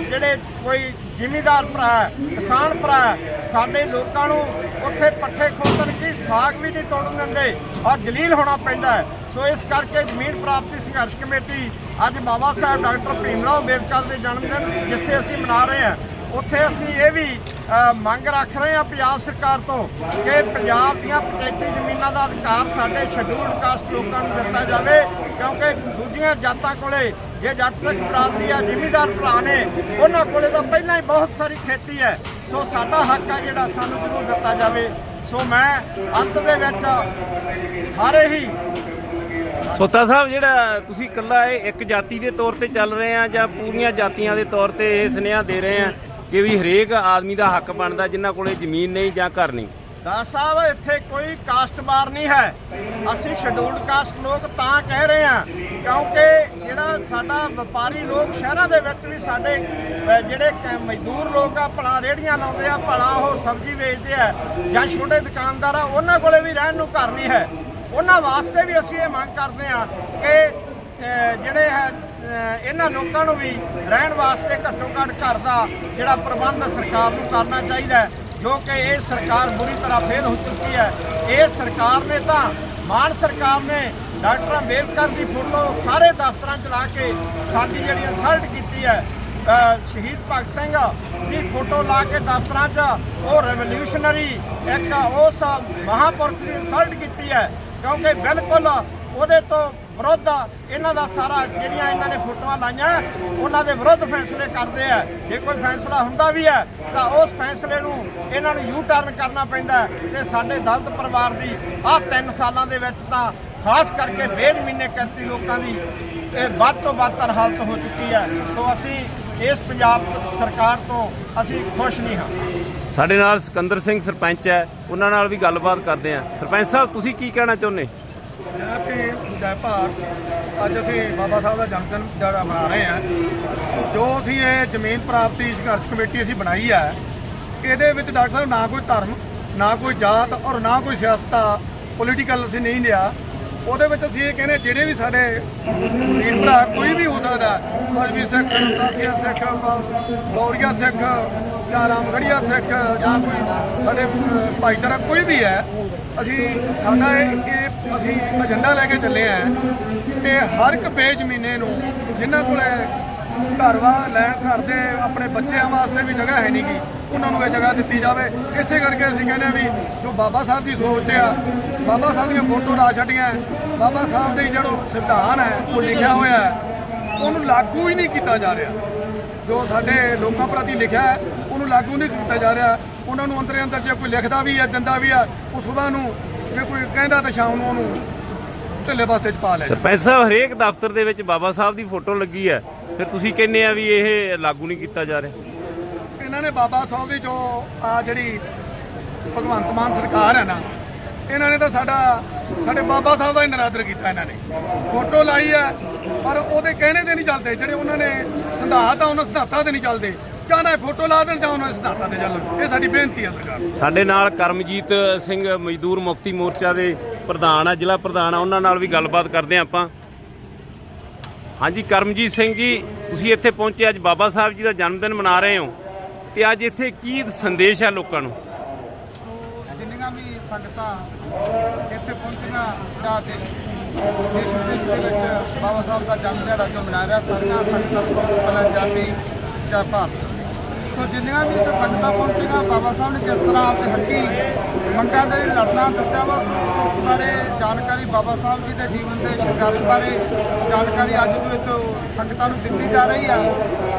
ਜਿਹੜੇ ਕੋਈ ਜ਼ਿਮੀਦਾਰ ਭਰਾ ਹੈ, ਕਿਸਾਨ ਭਰਾ ਸਾਡੇ ਲੋਕਾਂ ਨੂੰ ਉੱਥੇ ਪੱਠੇ ਖੋਤਣ ਕੀ ਸਾਗ ਵੀ ਨਹੀਂ ਤੋੜਨ ਦਿੰਦੇ ਔਰ ਜਲੀਲ ਹੋਣਾ ਪੈਂਦਾ ਹੈ। ਸੋ ਇਸ ਕਰਕੇ ਜ਼ਮੀਨ ਪ੍ਰਾਪਤੀ ਸੰਘਰਸ਼ ਕਮੇਟੀ ਅੱਜ ਬਾਬਾ ਸਾਹਿਬ ਡਾਕਟਰ ਭੀਮਰਾਓ ਅੰਬੇਦਕਰ ਦੇ ਜਨਮ ਦਿਨ ਜਿੱਥੇ ਅਸੀਂ ਮਨਾ ਰਹੇ ਹਾਂ ਉੱਥੇ ਅਸੀਂ ਇਹ ਵੀ ਮੰਗ ਰੱਖ ਰਹੇ ਹਾਂ ਪੰਜਾਬ ਸਰਕਾਰ ਤੋਂ ਕਿ ਪੰਜਾਬ ਦੀਆਂ ਪੰਚਾਇਤੀ ਜ਼ਮੀਨਾਂ ਦਾ ਅਧਿਕਾਰ ਸਾਡੇ ਸ਼ਡਿਊਲਡ ਕਾਸਟ ਲੋਕਾਂ ਨੂੰ ਦਿੱਤਾ ਜਾਵੇ ਕਿਉਂਕਿ ਦੂਜੀਆਂ ਜਾਤਾਂ ਕੋਲੇ ਜੇ ਜੱਟ ਸਿੱਖ ਬਰਾਦਰੀ ਆ ਜ਼ਿਮੀਦਾਰ ਭਰਾ ਨੇ, ਉਹਨਾਂ ਕੋਲੇ ਤਾਂ ਪਹਿਲਾਂ ਹੀ ਬਹੁਤ ਸਾਰੀ ਖੇਤੀ ਹੈ। ਸੋ ਸਾਡਾ ਹੱਕ ਆ ਜਿਹੜਾ ਸਾਨੂੰ ਜ਼ਰੂਰ ਦਿੱਤਾ ਜਾਵੇ। ਸੋ ਮੈਂ ਅੰਤ ਦੇ ਵਿੱਚ ਸਾਰੇ ਹੀ ਸੋਤਾ ਸਾਹਿਬ, ਜਿਹੜਾ ਤੁਸੀਂ ਇਕੱਲਾ ਇਹ ਇੱਕ ਜਾਤੀ ਦੇ ਤੌਰ ਤੇ ਚੱਲ ਰਹੇ ਆ ਜਾਂ ਪੂਰੀਆਂ ਜਾਤੀਆਂ ਦੇ ਤੌਰ ਤੇ ਇਹ ਸੁਨੇਹਾ ਦੇ ਰਹੇ ਆ ਕਿ ਵੀ ਹਰੇਕ ਆਦਮੀ ਦਾ ਹੱਕ ਬਣਦਾ, ਜਿਨ੍ਹਾਂ ਕੋਲੇ ਜ਼ਮੀਨ ਨਹੀਂ ਜਾਂ ਘਰ ਨਹੀਂ? ਦਾਸ ਸਾਹਿਬ, ਇੱਥੇ ਕੋਈ ਕਾਸਟਬਾਰ ਨਹੀਂ ਹੈ। ਅਸੀਂ ਸ਼ਡਿਊਲਡ ਕਾਸਟ ਲੋਕ ਤਾਂ ਕਹਿ ਰਹੇ ਹਾਂ, ਕਿਉਂਕਿ ਜਿਹੜਾ ਸਾਡਾ ਵਪਾਰੀ ਲੋਕ ਸ਼ਹਿਰਾਂ ਦੇ ਵਿੱਚ ਵੀ ਸਾਡੇ ਜਿਹੜੇ ਕ- ਮਜ਼ਦੂਰ ਲੋਕ ਆ, ਭਲਾ ਰੇੜੀਆਂ ਲਾਉਂਦੇ ਆ, ਭਲਾ ਉਹ ਸਬਜ਼ੀ ਵੇਚਦੇ ਆ, ਜਾਂ ਛੋਟੇ ਦੁਕਾਨਦਾਰ ਆ, ਉਹਨਾਂ ਕੋਲੇ ਵੀ ਰਹਿਣ ਨੂੰ ਘਰ ਨਹੀਂ ਹੈ। ਉਹਨਾਂ ਵਾਸਤੇ ਵੀ ਅਸੀਂ ਇਹ ਮੰਗ ਕਰਦੇ ਹਾਂ ਕਿ ਜਿਹੜੇ ਹੈ ਇਹਨਾਂ ਲੋਕਾਂ ਨੂੰ ਵੀ ਰਹਿਣ ਵਾਸਤੇ ਘੱਟੋ ਘੱਟ ਘਰ ਦਾ ਜਿਹੜਾ ਪ੍ਰਬੰਧ ਸਰਕਾਰ ਨੂੰ ਕਰਨਾ ਚਾਹੀਦਾ ਜੋ ਕਿ ਇਹ ਸਰਕਾਰ ਬੁਰੀ ਤਰ੍ਹਾਂ ਫੇਲ ਹੋ ਚੁੱਕੀ ਹੈ। ਇਹ ਸਰਕਾਰ ਨੇ ਤਾਂ, ਮਾਨ ਸਰਕਾਰ ਨੇ ਡਾਕਟਰ ਅੰਬੇਦਕਰ ਦੀ ਫੋਟੋ ਸਾਰੇ ਦਫ਼ਤਰਾਂ 'ਚ ਲਾ ਕੇ ਸਾਡੀ ਜਿਹੜੀ ਇਨਸਲਟ ਕੀਤੀ ਹੈ ਸ਼ਹੀਦ ਭਗਤ ਸਿੰਘ ਦੀ ਫੋਟੋ ਲਾ ਕੇ ਦਫ਼ਤਰਾਂ 'ਚ, ਉਹ ਰੈਵੋਲੂਸ਼ਨਰੀ ਇੱਕ ਉਸ ਮਹਾਪੁਰਖ ਦੀ ਇਨਸਲਟ ਕੀਤੀ ਹੈ। ਕਿਉਂਕਿ ਬਿਲਕੁਲ ਉਹਦੇ ਤੋਂ ਵਿਰੁੱਧ ਇਹਨਾਂ ਦਾ ਸਾਰਾ ਜਿਹੜੀਆਂ ਇਹਨਾਂ ਨੇ ਫੋਟੋਆਂ ਲਾਈਆਂ, ਉਹਨਾਂ ਦੇ ਵਿਰੁੱਧ ਫੈਸਲੇ ਕਰਦੇ ਆ। ਜੇ ਕੋਈ ਫੈਸਲਾ ਹੁੰਦਾ ਵੀ ਹੈ, ਤਾਂ ਉਸ ਫੈਸਲੇ ਨੂੰ ਇਹਨਾਂ ਨੂੰ ਯੂ ਟਰਨ ਕਰਨਾ ਪੈਂਦਾ ਹੈ ਤੇ ਸਾਡੇ ਦਲਤ ਪਰਿਵਾਰ ਦੀ ਆਹ 3 ਸਾਲਾਂ ਦੇ ਵਿੱਚ ਤਾਂ ਖਾਸ ਕਰਕੇ ਬੇਜ਼ਮੀਨੇ ਕਰਤੀ ਲੋਕਾਂ ਦੀ ਇਹ ਵੱਧ ਤੋਂ ਵੱਧਤਰ ਹਾਲਤ ਹੋ ਚੁੱਕੀ ਹੈ। ਸੋ ਅਸੀਂ ਇਸ ਪੰਜਾਬ ਸਰਕਾਰ ਤੋਂ ਅਸੀਂ ਖੁਸ਼ ਨਹੀਂ ਹਾਂ। ਸਾਡੇ ਨਾਲ ਸਿਕੰਦਰ ਸਿੰਘ ਸਰਪੰਚ ਹੈ, ਉਹਨਾਂ ਨਾਲ ਵੀ ਗੱਲਬਾਤ ਕਰਦੇ ਆ ਸਰਪੰਚ ਸਾਹਿਬ, ਤੁਸੀਂ ਕੀ ਕਹਿਣਾ ਚਾਹੁੰਦੇ? ਜੈ ਭੀਮ ਜੈ ਭਾਰਤ ਅੱਜ ਅਸੀਂ ਬਾਬਾ ਸਾਹਿਬ ਦਾ ਜਨਮ ਦਿਨ ਜਿਹੜਾ ਮਨਾ ਰਹੇ ਹਾਂ। ਜੋ ਅਸੀਂ ਇਹ ਜ਼ਮੀਨ ਪ੍ਰਾਪਤੀ ਸੰਘਰਸ਼ ਕਮੇਟੀ ਅਸੀਂ ਬਣਾਈ ਹੈ, ਇਹਦੇ ਵਿੱਚ ਡਾਕਟਰ ਸਾਹਿਬ ਨਾ ਕੋਈ ਧਰਮ, ਨਾ ਕੋਈ ਜਾਤ ਔਰ ਨਾ ਕੋਈ ਸਿਆਸਤ ਪੋਲੀਟੀਕਲ ਅਸੀਂ ਨਹੀਂ ਲਿਆ। ਉਹਦੇ ਵਿੱਚ ਅਸੀਂ ਇਹ ਕਹਿੰਦੇ ਜਿਹੜੇ ਵੀ ਸਾਡੇ ਵੀਰ ਭਰਾ, ਕੋਈ ਵੀ ਹੋ ਸਕਦਾ ਮਜਬੀ ਸਿੱਖ ਦਾਸੀਆ ਸਿੱਖ ਬੌਰੀਆ ਸਿੱਖ, ਜਾਂ ਰਾਮਗੜੀਆ ਸਿੱਖ, ਜਾਂ ਕੋਈ ਸਾਡੇ ਭਾਈਚਾਰਾ ਕੋਈ ਵੀ ਹੈ, ਅਸੀਂ ਸਾਡਾ ਇਹ ਅਸੀਂ ਏਜੰਡਾ ਲੈ ਕੇ ਚੱਲੇ ਆ ਕਿ ਹਰ ਇੱਕ ਬੇਜ਼ਮੀਨੇ ਨੂੰ ਜਿਨ੍ਹਾਂ ਕੋਲ ਘਰ ਵਾ, ਲੈਣ ਘਰ ਦੇ ਆਪਣੇ ਬੱਚਿਆਂ ਵਾਸਤੇ ਵੀ ਜਗ੍ਹਾ ਹੈ ਨਹੀਂਗੀ ਉਹਨਾਂ ਨੂੰ ਇਹ ਜਗ੍ਹਾ ਦਿੱਤੀ ਜਾਵੇ। ਇਸੇ ਕਰਕੇ ਅਸੀਂ ਕਹਿੰਦੇ ਆ ਵੀ ਜੋ ਬਾਬਾ ਸਾਹਿਬ ਦੀ ਸੋਚ ਆ, ਬਾਬਾ ਸਾਹਿਬ ਦੀਆਂ ਫੋਟੋ ਲਾ ਛੱਡੀਆਂ। ਬਾਬਾ ਸਾਹਿਬ ਦੇ ਜਿਹੜਾ ਸੰਵਿਧਾਨ ਹੈ, ਉਹ ਲਿਖਿਆ ਹੋਇਆ ਹੈ, ਉਹਨੂੰ ਲਾਗੂ ਹੀ ਨਹੀਂ ਕੀਤਾ ਜਾ ਰਿਹਾ। ਜੋ ਸਾਡੇ ਲੋਕਾਂ ਪ੍ਰਤੀ ਲਿਖਿਆ ਹੈ, ਉਹਨੂੰ ਲਾਗੂ ਨਹੀਂ ਕੀਤਾ ਜਾ ਰਿਹਾ। ਉਹਨਾਂ ਨੂੰ ਅੰਦਰੇ ਅੰਦਰ ਜੇ ਕੋਈ ਲਿਖਦਾ ਵੀ ਹੈ, ਦਿੰਦਾ ਵੀ ਆ ਉਹ ਸਵੇਰ ਨੂੰ ਜੇ ਕੋਈ ਕਹਿੰਦਾ ਤਾਂ ਸ਼ਾਮ ਨੂੰ ਉਹਨੂੰ ਢਿੱਲੇ ਵਾਸਤੇ ਚ ਪਾ ਲੈ ਸਰਪੰਚ ਸਾਹਿਬ ਹਰੇਕ ਦਫ਼ਤਰ ਦੇ ਵਿੱਚ ਬਾਬਾ ਸਾਹਿਬ ਦੀ ਫੋਟੋ ਲੱਗੀ ਹੈ। ਫਿਰ ਤੁਸੀਂ ਕਹਿੰਦੇ ਆ ਵੀ ਇਹ ਲਾਗੂ ਨਹੀਂ ਕੀਤਾ ਜਾ ਰਿਹਾ। ਇਹਨਾਂ ਨੇ ਬਾਬਾ ਸਾਹਿਬ ਦੀ ਜੋ ਆ ਜਿਹੜੀ ਭਗਵੰਤ ਮਾਨ ਸਰਕਾਰ ਹੈ ਨਾ ਇਹਨਾਂ ਨੇ ਤਾਂ ਸਾਡਾ, ਸਾਡੇ ਬਾਬਾ ਸਾਹਿਬ ਦਾ ਹੀ ਨਰਾਦਰ ਕੀਤਾ ਇਹਨਾਂ ਨੇ। ਫੋਟੋ ਲਾਈ ਹੈ ਪਰ ਉਹਦੇ ਕਹਿਣੇ ਤੇ ਨਹੀਂ ਚੱਲਦੇ, ਜਿਹੜੇ ਉਹਨਾਂ ਨੇ ਸਿਧਾਂਤ ਆ, ਉਹਨਾਂ ਸਿਧਾਂਤਾਂ ਤੇ ਨਹੀਂ ਚੱਲਦੇ। ਚਾਹਨਾ ਫੋਟੋ ਲਾ ਦੇਣ ਜਾਂ ਉਹਨਾਂ ਦੇ ਸਿਧਾਂਤਾਂ ਤੇ ਚੱਲਣ। ਇਹ ਸਾਡੀ ਬੇਨਤੀ ਹੈ ਸਰਕਾਰ ਸਾਡੇ ਨਾਲ ਕਰਮਜੀਤ ਸਿੰਘ ਮਜ਼ਦੂਰ ਮੁਕਤੀ ਮੋਰਚਾ ਦੇ ਪ੍ਰਧਾਨ ਆ, ਜ਼ਿਲ੍ਹਾ ਪ੍ਰਧਾਨ ਆ, ਉਹਨਾਂ ਨਾਲ ਵੀ ਗੱਲਬਾਤ ਕਰਦੇ ਆ ਆਪਾਂ। ਹਾਂਜੀ, ਕਰਮਜੀਤ ਸਿੰਘ ਜੀ, ਤੁਸੀਂ ਇੱਥੇ ਪਹੁੰਚੇ, ਅੱਜ ਬਾਬਾ ਸਾਹਿਬ ਜੀ ਦਾ ਜਨਮ ਦਿਨ ਮਨਾ ਰਹੇ ਹੋ। ਤੇ ਅੱਜ ਇੱਥੇ ਕੀ ਸੰਦੇਸ਼ ਹੈ ਲੋਕਾਂ ਨੂੰ? ਸੰਗਤਾਂ ਇੱਥੇ ਪਹੁੰਚੀਆਂ ਜਾਂ ਦੇਸ਼ ਦੇਸ਼ ਵਿਦੇਸ਼ ਦੇ ਵਿੱਚ ਬਾਬਾ ਸਾਹਿਬ ਦਾ ਜਨਮ ਦਿਹਾੜਾ ਜੋ ਮਨਾ ਰਿਹਾ, ਸਾਰੀਆਂ ਸੰਗਤਾਂ ਨੂੰ ਸਭ ਤੋਂ ਪਹਿਲਾਂ ਜਾਮੀ ਜੈ ਭਾਰਤ। ਸੋ ਜਿੰਨੀਆਂ ਵੀ ਇੱਥੇ ਸੰਗਤਾਂ ਪਹੁੰਚੀਆਂ, ਬਾਬਾ ਸਾਹਿਬ ਨੇ ਜਿਸ ਤਰ੍ਹਾਂ ਆਪਣੇ ਹੱਕੀ ਮੰਗਾਂ ਦੇ ਲਈ ਲੜਨਾ ਦੱਸਿਆ ਵਾ ਸੋ ਉਸ ਬਾਰੇ ਜਾਣਕਾਰੀ ਬਾਬਾ ਸਾਹਿਬ ਜੀ ਦੇ ਜੀਵਨ ਦੇ ਸੰਘਰਸ਼ ਬਾਰੇ ਜਾਣਕਾਰੀ ਅੱਜ ਜੋ ਇੱਥੋਂ ਸੰਗਤਾਂ ਨੂੰ ਦਿੱਤੀ ਜਾ ਰਹੀ ਆ।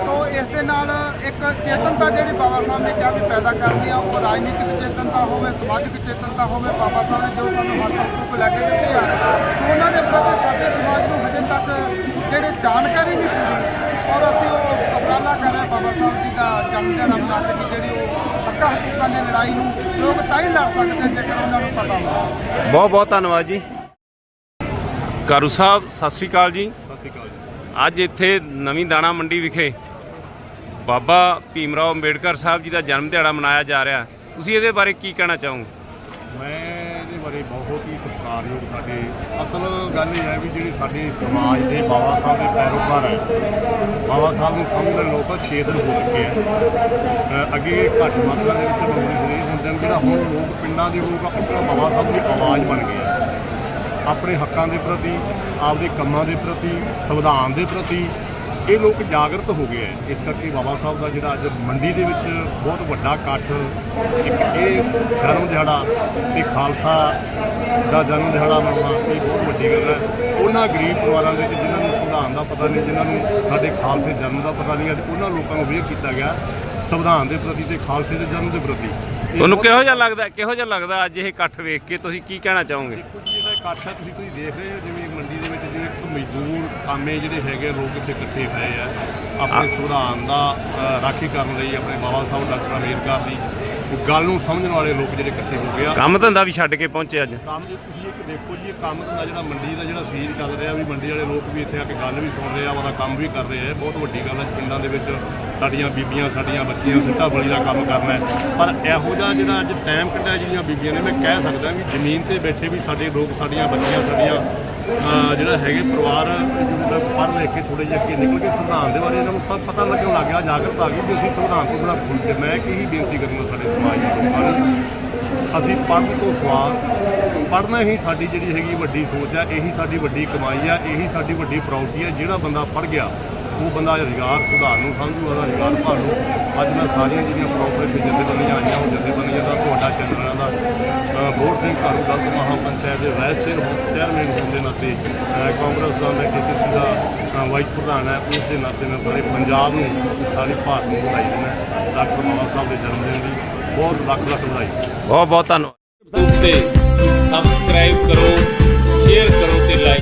ਸੋ ਇਸ ਦੇ ਨਾਲ ਇੱਕ ਚੇਤਨਤਾ ਜਿਹੜੀ ਬਾਬਾ ਸਾਹਿਬ ਨੇ ਕਿਹਾ ਵੀ ਪੈਦਾ ਕਰਨੀ ਆ, ਉਹ ਰਾਜਨੀਤਿਕ ਚੇਤਨਤਾ ਹੋਵੇ, ਸਮਾਜਿਕ ਚੇਤਨਤਾ ਹੋਵੇ, ਬਾਬਾ ਸਾਹਿਬ ਨੇ ਜੋ ਸਾਨੂੰ ਹੱਕ ਹਕੂਕ ਲੈ ਕੇ ਦਿੱਤੇ ਆ, ਸੋ ਉਹਨਾਂ ਦੇ ਪ੍ਰਤੀ ਸਾਡੇ ਸਮਾਜ ਨੂੰ ਹਜੇ ਤੱਕ ਜਿਹੜੀ ਜਾਣਕਾਰੀ ਨਹੀਂ ਪੂਰੀ ਔਰ ਅਸੀਂ ਬਾਬਾ ਸਾਹਿਬ ਜੀ ਦਾ ਜਨਮ ਦਿਨ ਮਨਾ ਕੇ ਜਿਹੜੀ ਉਹ ਹੱਕਾਂ ਹਕੂਕਾਂ ਦੀ ਲੜਾਈ ਨੂੰ ਲੋਕ ਤਾਂ ਹੀ ਲੜ ਸਕਦੇ ਜੇਕਰ ਉਹਨਾਂ ਨੂੰ ਪਤਾ ਹੋਵੇ। ਬਹੁਤ ਬਹੁਤ ਧੰਨਵਾਦ ਜੀ। ਕਾਰੂ ਸਾਹਿਬ ਸਤਿ ਸ੍ਰੀ ਅਕਾਲ ਜੀ। ਸਤਿ ਸ਼੍ਰੀ ਅਕਾਲ ਜੀ। ਅੱਜ ਇੱਥੇ ਨਵੀਂ ਦਾਣਾ ਮੰਡੀ ਵਿਖੇ ਬਾਬਾ ਭੀਮਰਾਓ ਅੰਬੇਡਕਰ ਸਾਹਿਬ ਜੀ ਦਾ ਜਨਮ ਦਿਹਾੜਾ ਮਨਾਇਆ ਜਾ ਰਿਹਾ। ਤੁਸੀਂ ਇਹਦੇ ਬਾਰੇ ਕੀ ਕਹਿਣਾ ਚਾਹੋਗੇ? ਮੈਂ ਬਾਰੇ ਬਹੁਤ ਹੀ ਸਤਿਕਾਰਯੋਗ ਸਾਡੇ ਅਸਲ ਗੱਲ ਇਹ ਹੈ ਵੀ ਜਿਹੜੇ ਸਾਡੇ ਸਮਾਜ ਦੇ ਬਾਬਾ ਸਾਹਿਬ ਦੇ ਪੈਰੋਕਾਰ ਹੈ ਬਾਬਾ ਸਾਹਿਬ ਨੂੰ ਸਮਝਣ ਲੋਕ ਚੇਤਨ ਹੋ ਚੁੱਕੇ ਆ ਅੱਗੇ ਘੱਟ ਮਾਤਰਾ ਦੇ ਵਿੱਚ ਲੋਕ ਜਿਹੜੇ ਹੁੰਦੇ ਨੇ ਜਿਹੜਾ ਹੁਣ ਲੋਕ ਪਿੰਡਾਂ ਦੇ ਲੋਕ ਆਪਣਾ ਬਾਬਾ ਸਾਹਿਬ ਦੀ ਆਵਾਜ਼ ਬਣ ਗਏ ਆ ਆਪਣੇ ਹੱਕਾਂ ਦੇ ਪ੍ਰਤੀ, ਆਪਦੇ ਕੰਮਾਂ ਦੇ ਪ੍ਰਤੀ, ਸੰਵਿਧਾਨ ਦੇ ਪ੍ਰਤੀ ਇਹ ਲੋਕ ਜਾਗਰਤ ਹੋ ਗਏ ਹੈ। ਇਸ ਕਰਕੇ ਬਾਬਾ ਸਾਹਿਬ ਦਾ ਜਿਹੜਾ ਅੱਜ ਮੰਡੀ ਦੇ ਵਿੱਚ ਬਹੁਤ ਵੱਡਾ ਇਕੱਠ ਇੱਕ ਇਹ ਜਨਮ ਦਿਹਾੜਾ ਤੇ ਖਾਲਸਾ ਦਾ ਜਨਮ ਦਿਹਾੜਾ ਮਨਾਉਣਾ ਇਹ ਬਹੁਤ ਵੱਡੀ ਗੱਲ ਹੈ। ਉਹਨਾਂ ਗਰੀਬ ਪਰਿਵਾਰਾਂ ਦੇ ਵਿੱਚ ਜਿਨ੍ਹਾਂ ਨੂੰ ਸੰਵਿਧਾਨ ਦਾ ਪਤਾ ਨਹੀਂ ਜਿਨ੍ਹਾਂ ਨੂੰ ਸਾਡੇ ਖਾਲਸੇ ਜਨਮ ਦਾ ਪਤਾ ਨਹੀਂ ਅੱਜ ਉਹਨਾਂ ਲੋਕਾਂ ਨੂੰ ਵੇਖ ਕੀਤਾ ਗਿਆ ਸੰਵਿਧਾਨ ਦੇ ਪ੍ਰਤੀ ਤੇ ਖਾਲਸੇ ਦੇ ਜਨਮ ਦੇ ਪ੍ਰਤੀ। ਤੁਹਾਨੂੰ ਕਿਹੋ ਜਿਹਾ ਲੱਗਦਾ ਕਿਹੋ ਜਿਹਾ ਲੱਗਦਾ ਅੱਜ ਇਹ ਇਕੱਠ ਵੇਖ ਕੇ? ਤੁਸੀਂ ਕੀ ਕਹਿਣਾ ਚਾਹੋਗੇ? ਦੇਖੋ ਜੀ ਇਹਦਾ ਇਕੱਠ ਹੈ ਤੁਸੀਂ ਤੁਸੀਂ ਦੇਖ ਰਹੇ ਹੋ ਜਿਵੇਂ ਮੰਡੀ ਦੇ ਵਿੱਚ ਮਜ਼ਦੂਰ ਕਾਮੇ ਜਿਹੜੇ ਹੈਗੇ ਲੋਕ ਇੱਥੇ ਇਕੱਠੇ ਹੋਏ ਆ। ਆਪਣੇ ਸੰਵਿਧਾਨ ਦਾ ਰਾਖੀ ਕਰਨ ਲਈ ਆਪਣੇ ਬਾਬਾ ਸਾਹਿਬ ਡਾਕਟਰ ਅੰਬੇਦਕਰ ਦੀ ਉਹ ਗੱਲ ਨੂੰ ਸਮਝਣ ਵਾਲੇ ਲੋਕ ਜਿਹੜੇ ਇਕੱਠੇ ਹੋ ਗਏ ਆ। ਕੰਮ ਧੰਦਾ ਵੀ ਛੱਡ ਕੇ ਪਹੁੰਚੇ ਅੱਜ। ਕੰਮ ਜੇ ਤੁਸੀਂ ਇੱਕ ਦੇਖੋ ਜੀ ਇਹ ਕੰਮ ਦਾ ਜਿਹੜਾ ਮੰਡੀ ਦਾ ਜਿਹੜਾ ਸੀਨ ਚੱਲ ਰਿਹਾ ਵੀ ਮੰਡੀ ਵਾਲੇ ਲੋਕ ਵੀ ਇੱਥੇ ਆ ਕੇ ਗੱਲ ਵੀ ਸੁਣ ਰਹੇ ਆ ਉਹਦਾ ਕੰਮ ਵੀ ਕਰ ਰਹੇ ਆ। ਬਹੁਤ ਵੱਡੀ ਗੱਲ ਹੈ ਪਿੰਡਾਂ ਦੇ ਵਿੱਚ ਸਾਡੀਆਂ ਬੀਬੀਆਂ ਸਾਡੀਆਂ ਬੱਚੀਆਂ ਸਿੱਟਾ ਬਲੀ ਦਾ ਕੰਮ ਕਰਨਾ ਹੈ ਪਰ ਇਹੋ ਜਿਹਾ ਜਿਹੜਾ ਅੱਜ ਟਾਈਮ ਕੱਢਿਆ ਜਿਹੜੀਆਂ ਬੀਬੀਆਂ ਨੇ ਮੈਂ ਕਹਿ ਸਕਦਾ ਵੀ ਜ਼ਮੀਨ ਤੇ ਬੈਠੇ ਵੀ ਸਾਡੇ ਲੋਕ ਸਾਡੀਆਂ ਬੱਚੀਆਂ ਸਾਡੀਆਂ ਜਿਹੜਾ ਹੈਗੇ ਪਰਿਵਾਰ ਜਿਹੜਾ ਪੜ੍ਹ ਲਿਖ ਕੇ ਥੋੜੇ ਜਿਹਾ ਅੱਗੇ ਨਿਕਲ ਕੇ ਸੰਵਿਧਾਨ ਦੇ ਬਾਰੇ ਇਹਨਾਂ ਨੂੰ ਸਭ ਪਤਾ ਲੱਗਣ ਲੱਗ ਗਿਆ ਜਾਗਰਤ ਆ ਗਈ ਕਿ ਅਸੀਂ ਸੰਵਿਧਾਨ ਤੋਂ ਬੜਾ ਭੁੱਲ ਕੇ ਮੈਂ ਕੀ ਬੇਨਤੀ ਕਰੂੰਗਾ ਸਾਡੇ ਸਮਾਜ ਦੇ ਲੋਕਾਂ ਨੂੰ। ਅਸੀਂ ਪੜ੍ਹਨ ਤੋਂ ਸਵਾਲ ਪੜ੍ਹਨਾ ਹੀ ਸਾਡੀ ਜਿਹੜੀ ਹੈਗੀ ਵੱਡੀ ਸੋਚ ਹੈ, ਇਹੀ ਸਾਡੀ ਵੱਡੀ ਕਮਾਈ ਹੈ, ਇਹੀ ਸਾਡੀ ਵੱਡੀ ਪ੍ਰਾਉਰਟੀ ਹੈ, ਜਿਹੜਾ ਬੰਦਾ ਪੜ੍ਹ ਗਿਆ ਉਹ ਬੰਦਾ ਰੁਜ਼ਗਾਰ ਸੁਧਾਰ ਨੂੰ ਸਮਝੂ ਉਹਦਾ ਰੁਜ਼ਗਾਰ ਭਾਲੂ ਅੱਜ ਮੈਂ ਸਾਰੀਆਂ ਜਿਹੜੀਆਂ ਪ੍ਰੋਪਰਟੀ ਜਥੇਬੰਦੀਆਂ ਆਈਆਂ ਉਹ ਜਥੇਬੰਦੀਆਂ ਦਾ ਤੁਹਾਡਾ ਚੈਨਲਾਂ ਦਾ। ਬੋਰ ਸਿੰਘ ਘਾਰੂ ਗਲਤ ਮਹਾਪੰਚਾਇਤ ਦੇ ਵਾਈਸ ਚੇਅਰ ਚੇਅਰਮੈਨ ਹੋਣ ਦੇ ਨਾਤੇ ਕਾਂਗਰਸ ਦਾ ਮੈਂ ਕਿਸੇ ਦਾ ਵਾਈਸ ਪ੍ਰਧਾਨ ਹੈ ਉਸ ਦੇ ਨਾਤੇ ਮੈਂ ਸਾਰੇ ਪੰਜਾਬ ਨੂੰ ਸਾਰੀ ਭਾਰਤ ਨੂੰ ਵਧਾਈ ਦਿੰਦਾ ਡਾਕਟਰ ਬਾਬਾ ਸਾਹਿਬ ਦੇ ਜਨਮ ਦਿਨ ਦੀ ਬਹੁਤ ਲੱਖ ਲੱਖ ਵਧਾਈ। ਬਹੁਤ ਬਹੁਤ ਧੰਨਵਾਦ। ਤੇ ਸਬਸਕ੍ਰਾਈਬ ਕਰੋ ਸ਼ੇਅਰ ਕਰੋ ਤੇ ਲਾਈਕ